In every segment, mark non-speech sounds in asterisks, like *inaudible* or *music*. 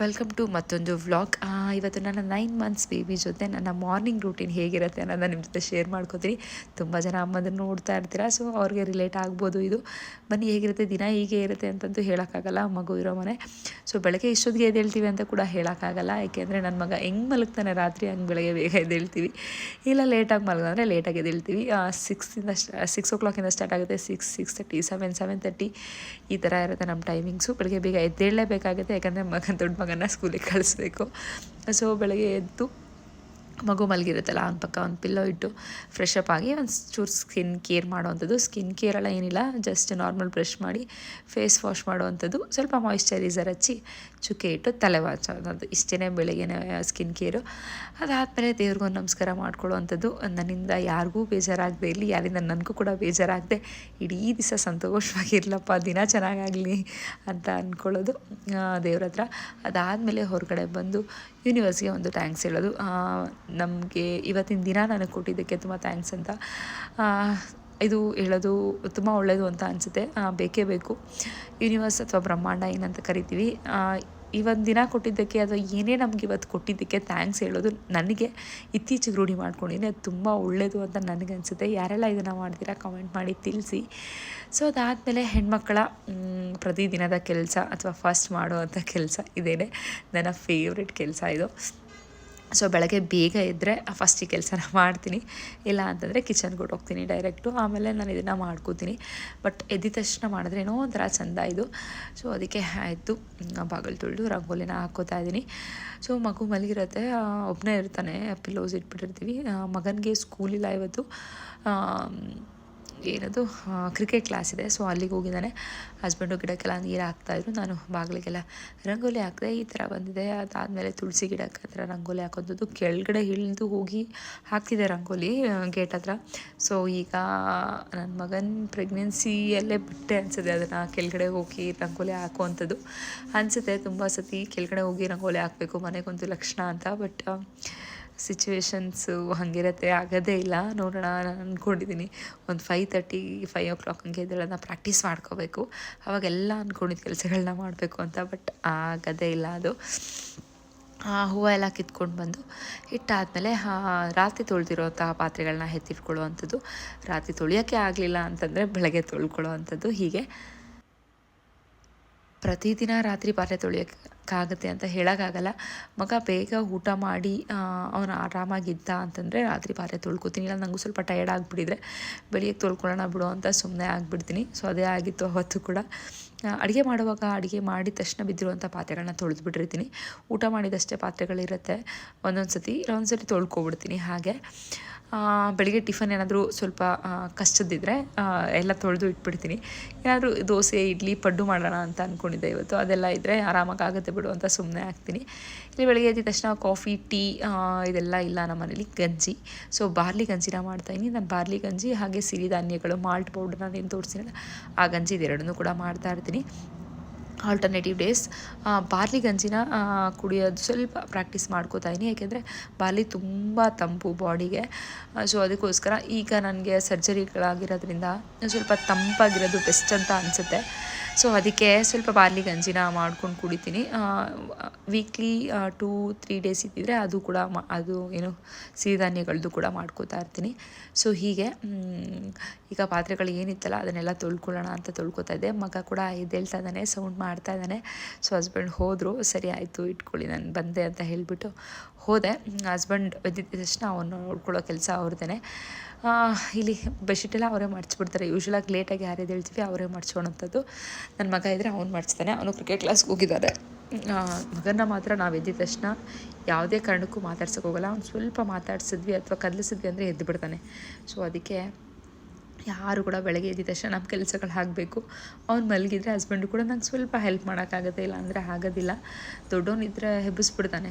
Welcome to ಮತ್ತೊಂದು vlog ಇವತ್ತು ನನ್ನ ನೈನ್ ಮಂತ್ಸ್ ಬೇಬಿ ಜೊತೆ ನನ್ನ ಮಾರ್ನಿಂಗ್ ರೂಟೀನ್ ಹೇಗಿರುತ್ತೆ ಅನ್ನೋದನ್ನ ನಿಮ್ಮ ಜೊತೆ ಶೇರ್ ಮಾಡ್ಕೋತೀನಿ. ತುಂಬ ಜನ ಅಮ್ಮದನ್ನು ನೋಡ್ತಾ ಇರ್ತೀರಾ ಸೊ ಅವ್ರಿಗೆ ರಿಲೇಟ್ ಆಗ್ಬೋದು ಇದು. ಬನ್ನಿ, ಹೇಗಿರುತ್ತೆ, ದಿನ ಹೀಗೆ ಇರುತ್ತೆ ಅಂತಂದು ಹೇಳೋಕ್ಕಾಗಲ್ಲ ಮಗು ಇರೋ ಮನೆ. ಸೊ ಬೆಳಗ್ಗೆ ಇಷ್ಟೊತ್ತಿಗೆ ಎದ್ದೇಳ್ತೀವಿ ಅಂತ ಕೂಡ ಹೇಳೋಕ್ಕಾಗಲ್ಲ ಯಾಕೆಂದರೆ ನನ್ನ ಮಗ ಹೆಂಗೆ ಮಲಗ್ತಾನೆ ರಾತ್ರಿ ಹಂಗೆ ಬೆಳಗ್ಗೆ ಬೇಗ ಎದ್ದೇಳ್ತೀವಿ. ಇಲ್ಲ ಲೇಟಾಗಿ ಮಲಗಂದರೆ ಲೇಟಾಗಿ ಎದ್ದೇಳ್ತೀವಿ. ಸಿಕ್ಸಿಂದ ಸಿಕ್ಸ್ ಓ ಕ್ಲಾಕಿಂದ ಸ್ಟಾರ್ಟ್ ಆಗುತ್ತೆ six six thirty seven seven thirty ಈ ಥರ ಇರುತ್ತೆ ನಮ್ಮ ಟೈಮಿಂಗ್ಸು ಬೆಳಗ್ಗೆ ಬೇಗ ಎದ್ದೇಳಲೇಬೇಕಾಗುತ್ತೆ, ಯಾಕಂದರೆ ಮಗನ ದೊಡ್ಡ ಮಗನ ಸ್ಕೂಲಿಗೆ ಕಳಿಸ್ಬೇಕು. ಸೊ ಬೆಳಗ್ಗೆ ಎದ್ದು ಮಗು ಮಲಗಿರುತ್ತಲ್ಲ, ಅವ್ನ ಪಕ್ಕ ಒಂದು ಪಿಲ್ಲೋ ಇಟ್ಟು ಫ್ರೆಶ್ ಅಪ್ ಆಗಿ ಒಂದು ಚೂರು ಸ್ಕಿನ್ ಕೇರ್ ಮಾಡುವಂಥದ್ದು. ಸ್ಕಿನ್ ಕೇರ್ ಎಲ್ಲ ಏನಿಲ್ಲ ಜಸ್ಟ್ ನಾರ್ಮಲ್ ಬ್ರಷ್ ಮಾಡಿ ಫೇಸ್ ವಾಶ್ ಮಾಡುವಂಥದ್ದು. ಸ್ವಲ್ಪ ಮಾಯಿಶ್ಚರೈಸರ್ ಹಚ್ಚಿ ಚುಕ್ಕೆ ಇಟ್ಟು ತಲೆ ವಾಚೋದು ಇಷ್ಟೇ ಬೆಳಗ್ಗೆನೇ ಸ್ಕಿನ್ ಕೇರು ಅದಾದಮೇಲೆ ದೇವ್ರಿಗೊಂದು ನಮಸ್ಕಾರ ಮಾಡ್ಕೊಳ್ಳುವಂಥದ್ದು. ನನ್ನಿಂದ ಯಾರಿಗೂ ಬೇಜಾರಾಗದೆ ಇರಲಿ, ಯಾರಿಂದ ನನಗೂ ಕೂಡ ಬೇಜಾರಾಗದೆ ಇಡೀ ದಿವಸ ಸಂತೋಷವಾಗಿರಲಪ್ಪ, ದಿನ ಚೆನ್ನಾಗಾಗಲಿ ಅಂತ ಅಂದ್ಕೊಳ್ಳೋದು ದೇವ್ರ ಹತ್ರ. ಅದಾದಮೇಲೆ ಹೊರಗಡೆ ಬಂದು ಯೂನಿವರ್ಸ್ಗೆ ಒಂದು ಥ್ಯಾಂಕ್ಸ್ ಹೇಳೋದು. ನಮಗೆ ಇವತ್ತಿನ ದಿನ ನನಗೆ ಕೊಟ್ಟಿದ್ದಕ್ಕೆ ತುಂಬ ಥ್ಯಾಂಕ್ಸ್ ಅಂತ. ಇದು ಹೇಳೋದು ತುಂಬ ಒಳ್ಳೆಯದು ಅಂತ ಅನಿಸುತ್ತೆ. ಬೇಕೇ ಬೇಕು. ಯೂನಿವರ್ಸ್ ಅಥವಾ ಬ್ರಹ್ಮಾಂಡ ಏನಂತ ಕರಿತೀವಿ. ಈ ಒಂದು ದಿನ ಕೊಟ್ಟಿದ್ದಕ್ಕೆ ಅಥವಾ ಏನೇ ನಮ್ಗೆ ಇವತ್ತು ಕೊಟ್ಟಿದ್ದಕ್ಕೆ ಥ್ಯಾಂಕ್ಸ್ ಹೇಳೋದು ನನಗೆ ಇತ್ತೀಚೆಗೆ ರೂಢಿ ಮಾಡ್ಕೊಂಡಿದ್ದೀನಿ ಅದು ತುಂಬ ಒಳ್ಳೆಯದು ಅಂತ ನನಗೆ ಅನಿಸುತ್ತೆ. ಯಾರೆಲ್ಲ ಇದನ್ನು ಮಾಡ್ತೀರಾ ಕಮೆಂಟ್ ಮಾಡಿ ತಿಳಿಸಿ. ಸೊ ಅದಾದಮೇಲೆ ಹೆಣ್ಮಕ್ಕಳ ಪ್ರತಿದಿನದ ಕೆಲಸ ಅಥವಾ ಫಸ್ಟ್ ಮಾಡುವಂಥ ಕೆಲಸ ಇದೇನೆ. ನನ್ನ ಫೇವ್ರೆಟ್ ಕೆಲಸ ಇದು. ಸೊ ಬೆಳಗ್ಗೆ ಬೇಗ ಇದ್ದರೆ ಫಸ್ಟ್ ಈ ಕೆಲಸನ *laughs* ಮಾಡ್ತೀನಿ. ಇಲ್ಲ ಅಂತಂದರೆ ಕಿಚನ್ಗೆ ಹೋಗ್ತೀನಿ ಡೈರೆಕ್ಟು ಆಮೇಲೆ ನಾನು ಇದನ್ನು ಮಾಡ್ಕೋತೀನಿ. ಬಟ್ ಎದ್ದಿದ ತಕ್ಷಣ ಮಾಡಿದ್ರೆ ಏನೋ ಒಂಥರ ಚೆಂದ ಇದು. ಸೊ ಅದಕ್ಕೆ ಆಯಿತು. ಬಾಗಿಲು ತುಳಿದು ರಂಗೋಲಿನ ಹಾಕೋತಾ ಇದ್ದೀನಿ ಸೊ ಮಗು ಮಲಗಿರುತ್ತೆ. ಒಬ್ಬನೇ ಇರ್ತಾನೆ. ಪಿಲೋಸ್ ಇಟ್ಬಿಟ್ಟಿರ್ತೀವಿ. ಮಗನಿಗೆ ಸ್ಕೂಲಿಲ್ಲ ಇವತ್ತು. ಏನದು ಕ್ರಿಕೆಟ್ ಕ್ಲಾಸ್ ಇದೆ. ಸೊ ಅಲ್ಲಿಗೆ ಹೋಗಿದ್ದಾನೆ. ಹಸ್ಬೆಂಡು ಗಿಡಕ್ಕೆಲ್ಲ ನೀರು ಹಾಕ್ತಾಯಿದ್ರು. ನಾನು ಬಾಗಿಲಿಗೆಲ್ಲ ರಂಗೋಲಿ ಹಾಕಿದೆ, ಈ ಥರ ಬಂದಿದೆ. ಅದಾದಮೇಲೆ ತುಳಸಿ ಗಿಡಕ್ಕೆ ಹತ್ರ ರಂಗೋಲಿ ಹಾಕೋದು ಕೆಳಗಡೆ ಇಳಿದು ಹೋಗಿ ಹಾಕ್ತಿದೆ ರಂಗೋಲಿ ಗೇಟ್ ಹತ್ರ. ಸೊ ಈಗ ನನ್ನ ಮಗನ ಪ್ರೆಗ್ನೆನ್ಸಿಯಲ್ಲೇ ಬಿಟ್ಟೆ ಅನಿಸುತ್ತೆ. ಅದನ್ನು ಕೆಳಗಡೆ ಹೋಗಿ ರಂಗೋಲಿ ಹಾಕುವಂಥದ್ದು. ಅನಿಸುತ್ತೆ. ತುಂಬ ಸತಿ ಕೆಳಗಡೆ ಹೋಗಿ ರಂಗೋಲಿ ಹಾಕಬೇಕು. ಮನೆಗೊಂದು ಲಕ್ಷಣ ಅಂತ. ಬಟ್ ಸಿಚುವೇಶನ್ಸು ಹಾಗಿರತ್ತೆ, ಆಗೋದೇ ಇಲ್ಲ. ನೋಡೋಣ, ನಾನು ಅಂದ್ಕೊಂಡಿದ್ದೀನಿ ಒಂದು five thirty five o'clock ಹಂಗೆ ಎದ್ದೇಳೋದನ್ನ ಪ್ರಾಕ್ಟೀಸ್ ಮಾಡ್ಕೋಬೇಕು. ಅವಾಗೆಲ್ಲ ಅಂದ್ಕೊಂಡಿದ್ದ ಕೆಲಸಗಳನ್ನ ಮಾಡಬೇಕು ಅಂತ ಬಟ್ ಆಗೋದೇ ಇಲ್ಲ ಅದು. ಹೂವು ಎಲ್ಲ ಕಿತ್ಕೊಂಡು ಬಂದು ಇಟ್ಟಾದಮೇಲೆ ರಾತ್ರಿ ತೊಳೆದಿರೋಂತಹ ಪಾತ್ರೆಗಳನ್ನ ಎತ್ತಿಟ್ಕೊಳ್ಳುವಂಥದ್ದು ರಾತ್ರಿ ತೊಳೆಯೋಕ್ಕೆ ಆಗಲಿಲ್ಲ ಅಂತಂದರೆ ಬೆಳಗ್ಗೆ ತೊಳ್ಕೊಳ್ಳೋ ಅಂಥದ್ದು ಹೀಗೆ. ಪ್ರತಿದಿನ ರಾತ್ರಿ ಪಾತ್ರೆ ತೊಳೆಯೋಕ್ಕಾಗುತ್ತೆ ಅಂತ ಹೇಳೋಕ್ಕಾಗಲ್ಲ. ಮಗ ಬೇಗ ಊಟ ಮಾಡಿ ಅವನು ಆರಾಮಾಗಿದ್ದ ಅಂತಂದರೆ ರಾತ್ರಿ ಪಾತ್ರೆ ತೊಳ್ಕೊತೀನಿ. ಇಲ್ಲ ನನಗೂ ಸ್ವಲ್ಪ ಟಯರ್ಡ್ ಆಗಿಬಿಟ್ಟಿದ್ರೆ ಬೆಳಿಗ್ಗೆ ತೊಳ್ಕೊಳ್ಳೋಣ ಬಿಡು ಅಂತ ಸುಮ್ಮನೆ ಆಗಿಬಿಡ್ತೀನಿ. ಸೊ ಅದೇ ಆಗಿತ್ತು ಅವತ್ತು ಕೂಡ. ಅಡುಗೆ ಮಾಡುವಾಗ ಅಡುಗೆ ಮಾಡಿದ ತಕ್ಷಣ ಬಿದ್ದಿರುವಂಥ ಪಾತ್ರೆಗಳನ್ನ ತೊಳೆದ್ಬಿಟ್ಟಿರ್ತೀನಿ. ಊಟ ಮಾಡಿದಷ್ಟೇ ಪಾತ್ರೆಗಳಿರುತ್ತೆ. ಒಂದೊಂದು ಸತಿ ಒಂದು ಸತಿ ತೊಳ್ಕೊಬಿಡ್ತೀನಿ ಹಾಗೆ. ಬೆಳಿಗ್ಗೆ ಟಿಫನ್ ಏನಾದರೂ ಸ್ವಲ್ಪ ಕಷ್ಟದಿದ್ದರೆ ಎಲ್ಲ ತೊಳೆದು ಇಟ್ಬಿಡ್ತೀನಿ. ಏನಾದರೂ ದೋಸೆ, ಇಡ್ಲಿ, ಪಡ್ಡು ಮಾಡೋಣ ಅಂತ ಅಂದ್ಕೊಂಡಿದ್ದೆ ಇವತ್ತು. ಅದೆಲ್ಲ ಇದ್ದರೆ ಆರಾಮಾಗಿ ಆಗುತ್ತೆ ಬಿಡು ಅಂತ ಸುಮ್ಮನೆ ಹಾಕ್ತೀನಿ ಇಲ್ಲಿ ಬೆಳಿಗ್ಗೆ ಎದ್ದ ತಕ್ಷಣ ಕಾಫಿ, ಟೀ ಇದೆಲ್ಲ ಇಲ್ಲ ನಮ್ಮ ಮನೇಲಿ ಗಂಜಿ. ಸೊ ಬಾರ್ಲಿ ಗಂಜಿನ ಮಾಡ್ತಾಯಿನಿ ನಾನು ಬಾರ್ಲಿ ಗಂಜಿ, ಹಾಗೆ ಸಿರಿಧಾನ್ಯಗಳು, ಮಾಲ್ಟ್ ಪೌಡರ್ ನಾನು ಏನು ತೋರಿಸ್ತೀನಲ್ಲ ಆ ಗಂಜಿ ಇದೆರಡನ್ನೂ ಕೂಡ ಮಾಡ್ತಾ ಇರ್ತೀನಿ. ಆಲ್ಟರ್ನೇಟಿವ್ ಡೇಸ್ ಬಾರ್ಲಿ ಗಂಜಿನ ಕುಡಿಯೋದು ಸ್ವಲ್ಪ ಪ್ರಾಕ್ಟೀಸ್ ಮಾಡ್ಕೋತಾ ಇದ್ದೀನಿ ಯಾಕೆಂದರೆ ಬಾರ್ಲಿ ತುಂಬ ತಂಪು ಬಾಡಿಗೆ ಸೊ ಅದಕ್ಕೋಸ್ಕರ ಈಗ ನನಗೆ ಸರ್ಜರಿಗಳಾಗಿರೋದ್ರಿಂದ ಸ್ವಲ್ಪ ತಂಪಾಗಿರೋದು ಬೆಸ್ಟ್ ಅಂತ ಅನಿಸುತ್ತೆ. ಸೊ ಅದಕ್ಕೆ ಸ್ವಲ್ಪ ಬಾರ್ಲಿ ಗಂಜಿನ ಮಾಡ್ಕೊಂಡು ಕುಡಿತೀನಿ. ವೀಕ್ಲಿ ಟೂ ತ್ರೀ ಡೇಸ್ ಇದ್ದಿದ್ರೆ ಅದು ಕೂಡ ಅದು ಏನು ಸಿರಿಧಾನ್ಯಗಳದ್ದು ಕೂಡ ಮಾಡ್ಕೋತಾ ಇರ್ತೀನಿ. ಸೊ ಹೀಗೆ ಈಗ ಪಾತ್ರೆಗಳು ಏನಿತ್ತಲ್ಲ, ಅದನ್ನೆಲ್ಲ ತೊಳ್ಕೊಳ್ಳೋಣ ಅಂತ ತೊಳ್ಕೊತಾ ಇದ್ದೆ. ಮಗ ಕೂಡ ಎದ್ದೇಳ್ತಾ ಇದ್ದಾನೆ ಸೌಂಡ್ ಮಾಡ್ತಾ ಇದ್ದಾನೆ. ಸೊ ಹಸ್ಬೆಂಡ್ ಹೋದರು, ಸರಿ ಆಯಿತು, ಇಟ್ಕೊಳ್ಳಿ, ನಾನು ಬಂದೆ ಅಂತ ಹೇಳಿಬಿಟ್ಟು ಹೋದೆ. ಹಸ್ಬೆಂಡ್ ಎದ್ದಿದ್ದ ತಕ್ಷಣ ಅವನು ನೋಡ್ಕೊಳ್ಳೋ ಕೆಲಸ ಅವ್ರದ್ದೇ ಇಲ್ಲಿ ಬೆಡ್ಶೀಟೆಲ್ಲ ಅವರೇ ಮಾಡಿಸ್ಬಿಡ್ತಾರೆ ಯೂಶ್ವಲಾಗಿ ಲೇಟಾಗಿ ಯಾರು ಹೇಳ್ತೀವಿ ಅವರೇ ಮಾಡಿಸ್ಕೊಳ್ಳೋಂಥದ್ದು ನನ್ನ ಮಗ ಇದ್ದರೆ ಅವ್ನು ಮಾಡಿಸ್ತಾನೆ ಅವನು ಕ್ರಿಕೆಟ್ ಕ್ಲಾಸ್ಗೆ ಹೋಗಿದ್ದಾರೆ. ಮಗನ ಮಾತ್ರ ನಾವು ಎದ್ದಿದ ತಕ್ಷಣ ಯಾವುದೇ ಕಾರಣಕ್ಕೂ ಮಾತಾಡ್ಸೋಕ್ಕೋಗಲ್ಲ ಅವ್ನು ಸ್ವಲ್ಪ ಮಾತಾಡ್ಸಿದ್ವಿ ಅಥವಾ ಕದಲಿಸಿದ್ವಿ ಅಂದರೆ ಎದ್ದು ಬಿಡ್ತಾನೆ ಸೊ ಅದಕ್ಕೆ ಯಾರು ಕೂಡ ಬೆಳಗ್ಗೆ ಎದ್ದ ತಕ್ಷಣ ನಮ್ಮ ಕೆಲಸಗಳು ಆಗಬೇಕು ಅವ್ನು ಮಲಗಿದ್ರೆ ಹಸ್ಬೆಂಡು ಕೂಡ ನಂಗೆ ಸ್ವಲ್ಪ ಹೆಲ್ಪ್ ಮಾಡೋಕ್ಕಾಗತ್ತೆ ಇಲ್ಲ ಅಂದರೆ ಆಗೋದಿಲ್ಲ ದೊಡ್ಡವನಿದ್ರೆ ಹೆಬ್ಬಿಸ್ಬಿಡ್ತಾನೆ.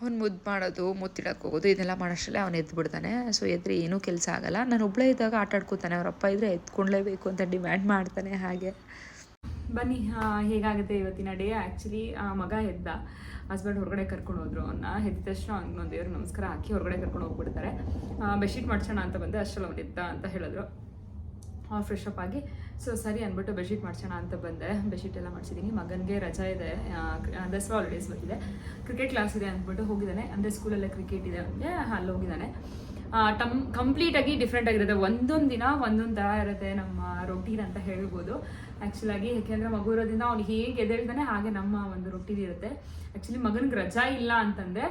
ಅವ್ನು ಮುದ್ದು ಮಾಡೋದು ಮುತ್ತಿಡಕ್ಕೆ ಹೋಗೋದು, ಇದೆಲ್ಲ ಮಾಡೋಷ್ಟರಲ್ಲೇ ಅವ್ನು ಎದ್ದು ಬಿಡ್ತಾನೆ ಸೊ ಎದ್ರೆ ಏನೂ ಕೆಲಸ ಆಗಲ್ಲ. ನಾನು ಒಬ್ಬಳೇ ಇದ್ದಾಗ ಆಟ ಆಡ್ಕೋತಾನೆ ಅವರಪ್ಪ ಇದ್ದರೆ ಎತ್ಕೊಳ್ಳೇಬೇಕು ಅಂತ ಡಿಮ್ಯಾಂಡ್ ಮಾಡ್ತಾನೆ ಹಾಗೆ. ಬನ್ನಿ ಹೇಗಾಗುತ್ತೆ ಇವತ್ತಿನ ಡೇ ಆ್ಯಕ್ಚುಲಿ ಮಗ ಎದ್ದ ಹಸ್ಬೆಂಡ್ ಹೊರಗಡೆ ಕರ್ಕೊಂಡು ಹೋದ್ರು. ಅವನ್ನ ಎದ್ದ ತಕ್ಷಣ ಒಂದು ದೇವ್ರ ನಮಸ್ಕಾರ ಹಾಕಿ ಹೊರಗಡೆ ಕರ್ಕೊಂಡು ಹೋಗ್ಬಿಡ್ತಾರೆ. ಬೆಡ್ಶೀಟ್ ಮಾಡ್ಸೋಣ ಅಂತ ಬಂದೆ ಅಷ್ಟರಲ್ಲಿ ಅವ್ನು ಎದ್ದ ಅಂತ ಹೇಳಿದ್ರು. ಫ್ರೆಶ್ ಅಪ್ ಆಗಿ ಸೊ ಸರಿ ಅಂದ್ಬಿಟ್ಟು ಬೆಡ್ಶೀಟ್ ಮಾಡ್ಸೋಣ ಅಂತ ಬಂದೆ. ಬೆಡ್ಶೀಟ್ ಎಲ್ಲ ಮಾಡಿಸಿದ್ದೀನಿ ಮಗನಿಗೆ ರಜಾ ಇದೆ. ಆ, ದಸರಾ ಹಾಲಿಡೇಸ್ ಬಂದಿದೆ ಕ್ರಿಕೆಟ್ ಕ್ಲಾಸ್ ಇದೆ ಅಂದ್ಬಿಟ್ಟು ಹೋಗಿದ್ದಾನೆ. ಅಂದರೆ ಸ್ಕೂಲಲ್ಲೇ ಕ್ರಿಕೆಟ್ ಇದೆ ಅವನಿಗೆ ಅಲ್ಲಿ ಹೋಗಿದ್ದಾನೆ. ಟಮ್ ಕಂಪ್ಲೀಟಾಗಿ ಡಿಫ್ರೆಂಟ್ ಆಗಿರುತ್ತೆ. ಒಂದೊಂದು ದಿನ ಒಂದೊಂದು ಥರ ಇರುತ್ತೆ ನಮ್ಮ ರೊಟೀನ್ ಅಂತ ಹೇಳ್ಬೋದು. ಆ್ಯಕ್ಚುಲಾಗಿ ಯಾಕೆಂದರೆ ಮಗು ಇರೋದ್ರಿಂದ ಅವ್ನು ಹೇಗೆ ಎದ್ದೇಳ್ತಾನೆ, ಹಾಗೆ ನಮ್ಮ ಒಂದು ರೊಟೀನ್ ಇರುತ್ತೆ. ಆ್ಯಕ್ಚುಲಿ ಮಗನಿಗೆ ರಜಾ ಇಲ್ಲ ಅಂತಂದರೆ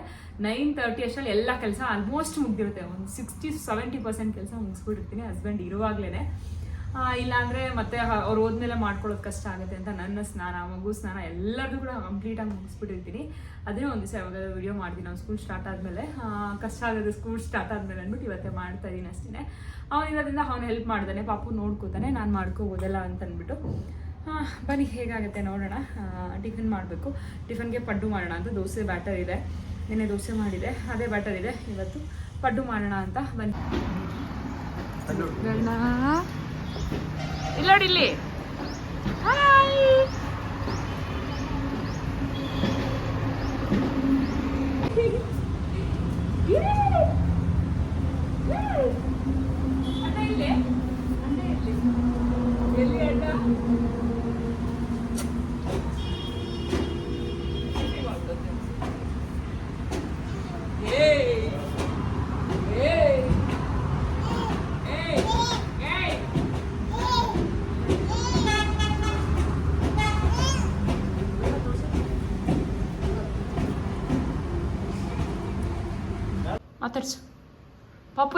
ನೈನ್ ತರ್ಟಿ ಅಷ್ಟರಲ್ಲಿ ಎಲ್ಲ ಕೆಲಸ ಆಲ್ಮೋಸ್ಟ್ ಮುಗ್ದಿರುತ್ತೆ. ಒಂದು ಸಿಕ್ಸ್ಟಿ ಸೆವೆಂಟಿ ಪರ್ಸೆಂಟ್ ಕೆಲಸ ಮುಗಿಸ್ಬಿಟ್ಟಿರ್ತೀನಿ ಹಸ್ಬೆಂಡ್ ಇರುವಾಗಲೇ ಇಲ್ಲಾಂದರೆ ಮತ್ತೆ ಅವ್ರು ಹೋದ್ಮೇಲೆ ಮಾಡ್ಕೊಳ್ಳೋದು ಕಷ್ಟ ಆಗುತ್ತೆ ಅಂತ ನನ್ನ ಸ್ನಾನ ಮಗು ಸ್ನಾನ ಎಲ್ಲರದ್ದು ಕೂಡ ಕಂಪ್ಲೀಟಾಗಿ ಮುಗಿಸ್ಬಿಟ್ಟಿರ್ತೀನಿ. ಅದನ್ನೇ ಒಂದು ದಿವಸ ಯಾವಾಗ ವಿಡಿಯೋ ಮಾಡ್ತೀನಿ ನಾವು ಸ್ಕೂಲ್ ಸ್ಟಾರ್ಟ್ ಆದಮೇಲೆ. ಕಷ್ಟ ಆಗೋದು ಸ್ಕೂಲ್ ಸ್ಟಾರ್ಟ್ ಆದಮೇಲೆ ಅಂದ್ಬಿಟ್ಟು ಇವತ್ತೇ ಮಾಡ್ತಾ ಇದ್ದೀನಿ ಅಷ್ಟೇ ಅವನಿರೋದ್ರಿಂದ ಅವ್ನು ಹೆಲ್ಪ್ ಮಾಡ್ದಾನೆ ಪಾಪು ನೋಡ್ಕೋತಾನೆ ನಾನು ಮಾಡ್ಕೋಬೋದಲ್ಲ ಅಂತ ಅಂದ್ಬಿಟ್ಟು. ಬನ್ನಿ ಹೇಗಾಗುತ್ತೆ ನೋಡೋಣ. ಟಿಫಿನ್ ಮಾಡಬೇಕು. ಟಿಫನ್ಗೆ ಪಡ್ಡು ಮಾಡೋಣ ಅಂತ ದೋಸೆ ಬ್ಯಾಟರ್ ಇದೆ. ನಿನ್ನೆ ದೋಸೆ ಮಾಡಿದೆ ಅದೇ ಬ್ಯಾಟರ್ ಇದೆ. ಇವತ್ತು ಪಡ್ಡು ಮಾಡೋಣ ಅಂತ ಬನ್ನಿ. ಇಲ್ಲಿ. ನೋಡಿ ಇಲ್ಲಿ ಹಾಯ್ ಅಣ್ಣ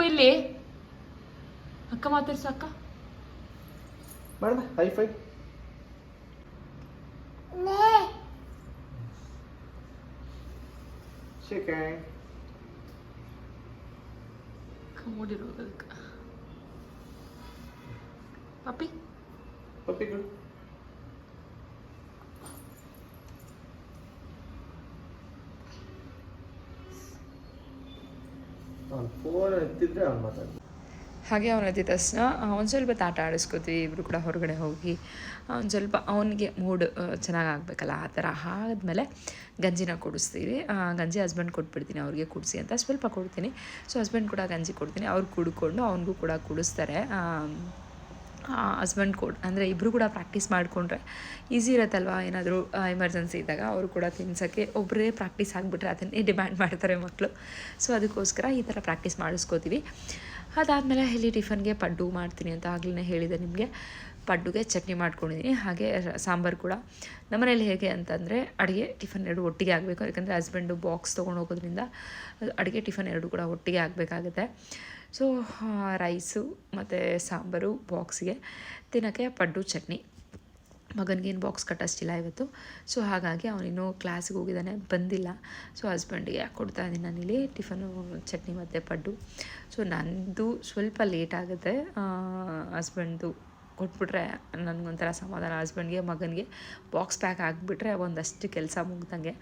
ಇಲ್ಲಿ ಅಕ್ಕ ಮಾತಾಡ್ಸು ಅಕ್ಕ ಮಾಡೋಣ ಹೈ ಫೈ ಶೇಖರ್ ಕಮ್ಮೋಡಿರೋದು ಅದಕ್ಕೆ ಪಾಪಿ ಪಪ್ಪಿ ಅವ್ನು ಅವ್ನು ಹಾಗೆ ಅವನ ಎದ್ದ ತಕ್ಷಣ ಒಂದು ಸ್ವಲ್ಪ ತಾಟ ಆಡಿಸ್ಕೋತೀವಿ ಇಬ್ಬರು ಕೂಡ ಹೊರಗಡೆ ಹೋಗಿ. ಒಂದು ಸ್ವಲ್ಪ ಅವನಿಗೆ ಮೂಡ್ ಚೆನ್ನಾಗಿ ಆಗಬೇಕಲ್ಲ, ಆ ಥರ ಆದಮೇಲೆ ಗಂಜಿನ ಕುಡಿಸ್ತೀವಿ. ಗಂಜಿ ಹಸ್ಬೆಂಡ್ ಕೊಟ್ಬಿಡ್ತೀನಿ, ಅವ್ರಿಗೆ ಕುಡಿಸಿ ಅಂತ ಸ್ವಲ್ಪ ಕೊಡ್ತೀನಿ. ಸೊ ಹಸ್ಬೆಂಡ್ ಕೂಡ ಗಂಜಿ ಕೊಡ್ತೀನಿ, ಅವ್ರು ಕುಡ್ಕೊಂಡು ಅವನಿಗೂ ಕೂಡ ಕುಡಿಸ್ತಾರೆ. ಹಸ್ಬೆಂಡ್ ಕೂಡ ಅಂದರೆ ಇಬ್ಬರು ಕೂಡ ಪ್ರಾಕ್ಟೀಸ್ ಮಾಡಿಕೊಂಡ್ರೆ ಈಸಿ ಇರುತ್ತಲ್ವ? ಏನಾದರೂ ಎಮರ್ಜೆನ್ಸಿ ಇದ್ದಾಗ ಅವರು ಕೂಡ ತಿನ್ಸೋಕ್ಕೆ ಒಬ್ಬರೇ ಪ್ರಾಕ್ಟೀಸ್ ಆಗಿಬಿಟ್ರೆ ಅದನ್ನೇ ಡಿಮ್ಯಾಂಡ್ ಮಾಡ್ತಾರೆ ಮಕ್ಕಳು ಸೊ ಅದಕ್ಕೋಸ್ಕರ ಈ ಥರ ಪ್ರಾಕ್ಟೀಸ್ ಮಾಡಿಸ್ಕೋತೀವಿ. ಅದಾದಮೇಲೆ ಇಲ್ಲಿ ಟಿಫನ್ಗೆ ಪಡ್ಡು ಮಾಡ್ತೀನಿ ಅಂತ ಆಗಲೇ ಹೇಳಿದೆ ನಿಮಗೆ. ಪಡ್ಡುಗೆ ಚಟ್ನಿ ಮಾಡ್ಕೊಂಡಿದ್ದೀನಿ ಹಾಗೆ ಸಾಂಬಾರು ಕೂಡ. ನಮ್ಮನೇಲಿ ಹೇಗೆ ಅಂತಂದರೆ ಅಡುಗೆ ಟಿಫನ್ ಎರಡು ಒಟ್ಟಿಗೆ ಆಗಬೇಕು. ಯಾಕಂದರೆ ಹಸ್ಬೆಂಡು ಬಾಕ್ಸ್ ತೊಗೊಂಡು ಹೋಗೋದ್ರಿಂದ ಅಡುಗೆ ಟಿಫನ್ ಎರಡು ಕೂಡ ಒಟ್ಟಿಗೆ ಆಗಬೇಕಾಗುತ್ತೆ. ಸೊ ರೈಸು ಮತ್ತು ಸಾಂಬಾರು ಬಾಕ್ಸ್ಗೆ ತಿನ್ನೋಕ್ಕೆ ಪಡ್ಡು, ಚಟ್ನಿ. ಮಗನಿಗೇನು ಬಾಕ್ಸ್ ಕಟ್ಟಷ್ಟಿಲ್ಲ ಇವತ್ತು. ಸೊ ಹಾಗಾಗಿ ಅವನಿನ್ನೂ ಕ್ಲಾಸಿಗೆ ಹೋಗಿದ್ದಾನೆ, ಬಂದಿಲ್ಲ. ಸೊ ಹಸ್ಬೆಂಡಿಗೆ ಕೊಡ್ತಾ ಇದ್ದೀನಿ ನಾನಿಲ್ಲಿ? ಟಿಫನು ಚಟ್ನಿ ಮತ್ತು ಪಡ್ಡು. ಸೊ ನಂದು ಸ್ವಲ್ಪ ಲೇಟ್ ಆಗುತ್ತೆ. ಹಸ್ಬೆಂಡ್ದು ಕೊಟ್ಬಿಟ್ರೆ ನನಗೊಂಥರ ಸಮಾಧಾನ ಹಸ್ಬೆಂಡ್ಗೆ ಮಗನಿಗೆ ಬಾಕ್ಸ್ ಪ್ಯಾಕ್ ಹಾಕ್ಬಿಟ್ರೆ ಒಂದಷ್ಟು ಕೆಲಸ ಮುಗ್ದಂಗೆ.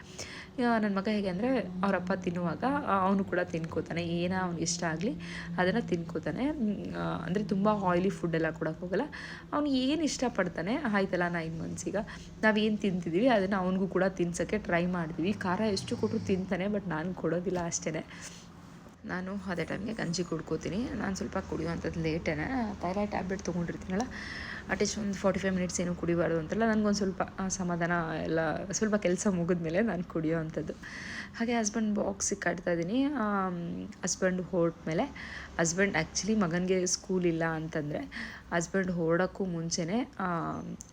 ನನ್ನ ಮಗ ಹೇಗೆ ಅಂದರೆ ಅವರಪ್ಪ ತಿನ್ನುವಾಗ ಅವನು ಕೂಡ ತಿನ್ಕೋತಾನೆ. ಏನೋ ಅವ್ನಿಗೆ ಇಷ್ಟ ಆಗಲಿ ಅದನ್ನು ತಿನ್ಕೋತಾನೆ. ಅಂದರೆ ತುಂಬ ಆಯ್ಲಿ ಫುಡ್ ಎಲ್ಲ ಕೊಡೋಕೆ ಹೋಗಲ್ಲ. ಅವ್ನು ಏನು ಇಷ್ಟಪಡ್ತಾನೆ ಆಯ್ತಲ್ಲ ನೈನ್ ನಾವು ನಾವೇನು ತಿಂತಿದ್ದೀವಿ ಅದನ್ನು ಅವನಿಗೂ ಕೂಡ ತಿನ್ಸೋಕ್ಕೆ ಟ್ರೈ ಮಾಡ್ತೀವಿ. ಖಾರ ಎಷ್ಟು ಕೊಟ್ಟರು ತಿಂತಾನೆ ಬಟ್ ನಾನು ಕೊಡೋದಿಲ್ಲ ಅಷ್ಟೇ ನಾನು ಅದೇ ಟೈಮ್ಗೆ ಗಂಜಿ ಕುಡ್ಕೋತೀನಿ. ನಾನು ಸ್ವಲ್ಪ ಕುಡಿಯುವಂಥದ್ದು ಲೇಟೇನೆ. ಥೈರಾಯ್ಡ್ ಟ್ಯಾಬ್ಲೆಟ್ ತೊಗೊಂಡಿರ್ತೀನಲ್ಲ ಅಟ್ಲೀಸ್ಟ್ ಒಂದು ಫಾರ್ಟಿ ಫೈವ್ ಮಿನಿಟ್ಸ್ ಏನು ಕುಡಿಬಾರ್ದು ಅಂತಲ್ಲ ನನಗೊಂದು ಸ್ವಲ್ಪ ಸಮಾಧಾನ ಎಲ್ಲ, ಸ್ವಲ್ಪ ಕೆಲಸ ಮುಗಿದ್ಮೇಲೆ ನಾನು ಕುಡಿಯೋ ಅಂಥದ್ದು ಹಾಗೆ ಹಸ್ಬೆಂಡ್ ಬಾಕ್ಸಿಗೆ ಕಟ್ತಾಯಿದ್ದೀನಿ ಹಸ್ಬೆಂಡ್ ಹೊರಟ್ಮೇಲೆ ಹಸ್ಬೆಂಡ್ ಆ್ಯಕ್ಚುಲಿ ಮಗನಿಗೆ ಸ್ಕೂಲ್ ಇಲ್ಲ ಅಂತಂದರೆ ಹಸ್ಬೆಂಡ್ ಹೊರಡೋಕ್ಕೂ ಮುಂಚೆನೇ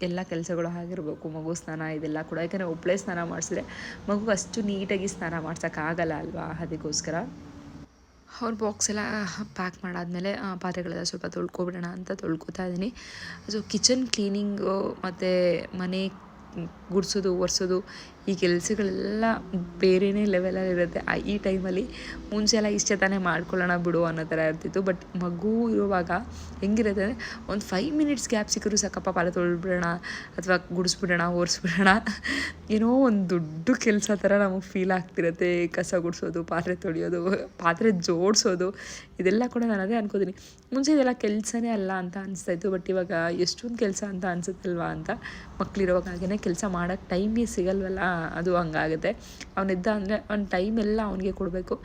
ಎಲ್ಲ ಕೆಲಸಗಳು ಆಗಿರಬೇಕು. ಮಗು ಸ್ನಾನ ಇದೆಲ್ಲ ಕೂಡ. ಯಾಕಂದರೆ ಒಬ್ಬಳೇ ಸ್ನಾನ ಮಾಡಿಸಿದ್ರೆ ಮಗು ಅಷ್ಟು ನೀಟಾಗಿ ಸ್ನಾನ ಮಾಡ್ಸೋಕ್ಕಾಗಲ್ಲ ಅಲ್ವಾ? ಅದಕ್ಕೋಸ್ಕರ ಅವ್ರ ಬಾಕ್ಸ್ ಎಲ್ಲ ಪ್ಯಾಕ್ ಮಾಡಾದಮೇಲೆ ಪಾತ್ರೆಗಳೆಲ್ಲ ಸ್ವಲ್ಪ ತೊಳ್ಕೊಬಿಡೋಣ ಅಂತ ತೊಳ್ಕೊತಾ ಇದ್ದೀನಿ. ಸೊ ಕಿಚನ್ ಕ್ಲೀನಿಂಗು ಮತ್ತು ಮನೆ ಗುಡಿಸೋದು, ಒರೆಸೋದು ಈ ಕೆಲಸಗಳೆಲ್ಲ ಬೇರೆಯೇ ಲೆವೆಲಲ್ಲಿ ಇರುತ್ತೆ. ಈ ಟೈಮಲ್ಲಿ ಮುಂಚೆ ಎಲ್ಲ ಇಷ್ಟೇ ತಾನೇ ಮಾಡ್ಕೊಳ್ಳೋಣ ಬಿಡು ಅನ್ನೋ ಥರ ಇರ್ತಿತ್ತು. ಬಟ್ ಮಗು ಇರುವಾಗ ಹೆಂಗಿರುತ್ತೆ ಅಂದರೆ ಒಂದು ಫೈವ್ ಮಿನಿಟ್ಸ್ ಗ್ಯಾಪ್ ಸಿಕ್ಕರೂ ಸಾಕಪ್ಪ ಪಾತ್ರೆ ತೊಳ್ಬಿಡೋಣ ಅಥವಾ ಗುಡಿಸ್ಬಿಡೋಣ, ಓರಿಸ್ಬಿಡೋಣ. ಏನೋ ಒಂದು ದೊಡ್ಡ ಕೆಲಸ ಥರ ನಮಗೆ ಫೀಲ್ ಆಗ್ತಿರುತ್ತೆ. ಕಸ ಗುಡಿಸೋದು, ಪಾತ್ರೆ ತೊಳೆಯೋದು, ಪಾತ್ರೆ ಜೋಡಿಸೋದು. ಇದೆಲ್ಲ ಕೂಡ ನಾನು ಅದೇ ಅನ್ಕೋತೀನಿ. ಮುಂಚೆ ಇದೆಲ್ಲ ಕೆಲಸನೇ ಅಲ್ಲ ಅಂತ ಅನಿಸ್ತಾ ಇತ್ತು. ಬಟ್ ಇವಾಗ ಎಷ್ಟೊಂದು ಕೆಲಸ ಅಂತ ಅನಿಸುತ್ತಲ್ವಾ ಅಂತ ಮಕ್ಕಳಿರೋವಾಗ ಹಾಗೇ ಕೆಲಸ ಮಾಡೋಕ್ಕೆ ಟೈಮೇ ಸಿಗಲ್ವಲ್ಲ. ಅದು ಹಂಗಾಗುತ್ತೆ. ಅವನಿದ್ದ ಅಂದರೆ ಅವ್ನ ಟೈಮ್ ಎಲ್ಲ ಅವನಿಗೆ ಕೊಡಬೇಕು.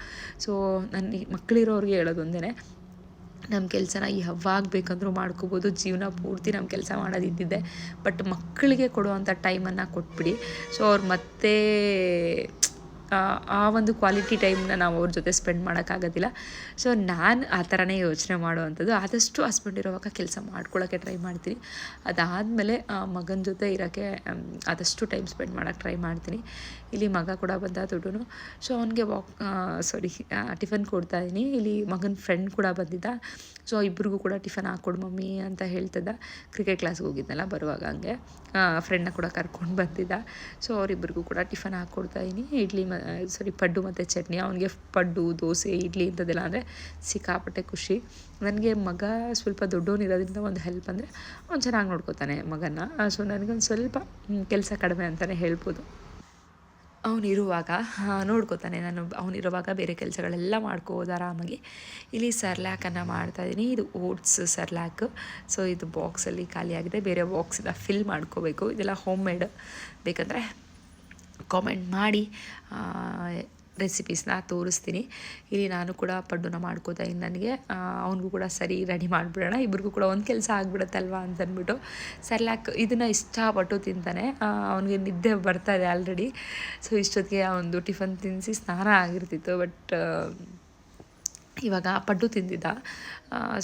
ಸೊ ನನ್ನ ಮಕ್ಕಳಿರೋರಿಗೆ ಹೇಳೋದು ಒಂದೇ ನಮ್ಮ ಕೆಲಸನ ಯಾವಾಗ ಬೇಕಂದ್ರೂ ಮಾಡ್ಕೋಬೋದು. ಜೀವನ ಪೂರ್ತಿ ನಮ್ಮ ಕೆಲಸ ಮಾಡೋದು ಇದ್ದಿದ್ದೆ ಬಟ್ ಮಕ್ಕಳಿಗೆ ಕೊಡುವಂಥ ಟೈಮನ್ನು ಕೊಟ್ಬಿಡಿ. ಸೊ ಅವ್ರು ಮತ್ತೆ ಆ, ಒಂದು ಕ್ವಾಲಿಟಿ ಟೈಮ್ನ ನಾವು ಅವ್ರ ಜೊತೆ ಸ್ಪೆಂಡ್ ಮಾಡೋಕ್ಕಾಗೋದಿಲ್ಲ. ಸೊ ನಾನು ಆ ಥರನೇ ಯೋಚನೆ ಮಾಡುವಂಥದ್ದು. ಆದಷ್ಟು ಹಸ್ಬೆಂಡ್ ಇರೋವಾಗ ಕೆಲಸ ಮಾಡ್ಕೊಳ್ಳೋಕ್ಕೆ ಟ್ರೈ ಮಾಡ್ತೀನಿ. ಅದಾದಮೇಲೆ ಮಗನ ಜೊತೆ ಇರೋಕ್ಕೆ ಆದಷ್ಟು ಟೈಮ್ ಸ್ಪೆಂಡ್ ಮಾಡೋಕ್ಕೆ ಟ್ರೈ ಮಾಡ್ತೀನಿ. ಇಲ್ಲಿ ಮಗ ಕೂಡ ಬಂದ ದುಡ್ಡು ಸೊ ಅವನಿಗೆ ವಾಕ್ ಸಾರಿ ಟಿಫನ್ ಕೊಡ್ತಾ ಇದ್ದೀನಿ ಇಲ್ಲಿ ಮಗನ ಫ್ರೆಂಡ್ ಕೂಡ ಬಂದಿದ್ದ. ಸೊ ಇಬ್ರಿಗೂ ಕೂಡ ಟಿಫನ್ ಹಾಕ್ಕೊಡು ಮಮ್ಮಿ ಅಂತ ಹೇಳ್ತಿದ್ದ ಕ್ರಿಕೆಟ್ ಕ್ಲಾಸ್ಗೆ ಹೋಗಿದ್ನಲ್ಲ ಬರುವಾಗ ಹಂಗೆ. ಫ್ರೆಂಡ್ನ ಕೂಡ ಕರ್ಕೊಂಡು ಬಂದಿದ್ದ ಸೊ ಅವರಿಬ್ಬರಿಗೂ ಕೂಡ ಟಿಫನ್ ಹಾಕ್ಕೊಡ್ತಾ ಇದ್ದೀನಿ ಇಡ್ಲಿ ಮ ಸಾರಿ ಪಡ್ಡು ಮತ್ತು ಚಟ್ನಿ. ಅವನಿಗೆ ಪಡ್ಡು, ದೋಸೆ, ಇಡ್ಲಿ ಇಂಥದ್ದೆಲ್ಲ ಅಂದರೆ ಸಿಕ್ಕಾಪಟ್ಟೆ ಖುಷಿ. ನನಗೆ ಮಗ ಸ್ವಲ್ಪ ದೊಡ್ಡವನಿರೋದ್ರಿಂದ ಒಂದು ಹೆಲ್ಪ್ ಅಂದರೆ ಅವ್ನು ಚೆನ್ನಾಗಿ ನೋಡ್ಕೋತಾನೆ ಮಗನ ಸೊ ನನಗೊಂದು ಸ್ವಲ್ಪ ಕೆಲಸ ಕಡಿಮೆ ಅಂತಲೇ ಹೇಳ್ಬೋದು. ಅವನಿರುವಾಗ ನೋಡ್ಕೋತಾನೆ ನಾನು. ಅವನಿರುವಾಗ ಬೇರೆ ಕೆಲಸಗಳೆಲ್ಲ ಮಾಡ್ಕೋಬೋದು ಆರಾಮಾಗಿ. ಇಲ್ಲಿ ಸರ್ಲ್ಯಾಕನ್ನು ಮಾಡ್ತಾಯಿದ್ದೀನಿ ಇದು ಓಟ್ಸ್ ಸರ್ಲ್ಯಾಕ್ ಸೊ, ಇದು ಬಾಕ್ಸಲ್ಲಿ ಖಾಲಿಯಾಗಿದೆ. ಬೇರೆ ಬಾಕ್ಸಿಂದ ಫಿಲ್ ಮಾಡ್ಕೋಬೇಕು. ಇದೆಲ್ಲ ಹೋಮ್ ಮೇಡ್. ಬೇಕಂದರೆ ಕಾಮೆಂಟ್ ಮಾಡಿ ರೆಸಿಪೀಸ್ನ ತೋರಿಸ್ತೀನಿ. ಇಲ್ಲಿ ನಾನು ಕೂಡ ಪಡ್ಡುನ ಮಾಡ್ಕೋತಾ ಇದ್ದೀನಿ ನನಗೆ. ಅವನಿಗೂ ಕೂಡ ಸರಿ ರೆಡಿ ಮಾಡಿಬಿಡೋಣ. ಇಬ್ರಿಗೂ ಕೂಡ ಒಂದು ಕೆಲಸ ಆಗಿಬಿಡುತ್ತಲ್ವ ಅಂತ ಅಂದ್ಬಿಟ್ಟು ಸರ್ಲ್ಯಾಕ್ ಇದನ್ನು ಇಷ್ಟಪಟ್ಟು ತಿಂತಾನೆ. ಅವನಿಗೆ ನಿದ್ದೆ ಬರ್ತಾ ಇದೆ ಆಲ್ರೆಡಿ ಸೊ ಇಷ್ಟೊತ್ತಿಗೆ ಒಂದು ಟಿಫನ್ ತಿನ್ನಿಸಿ ಸ್ನಾನ ಆಗಿರ್ತಿತ್ತು ಬಟ್ ಇವಾಗ ಪಡ್ಡು ತಿಂದಿದ್ದ.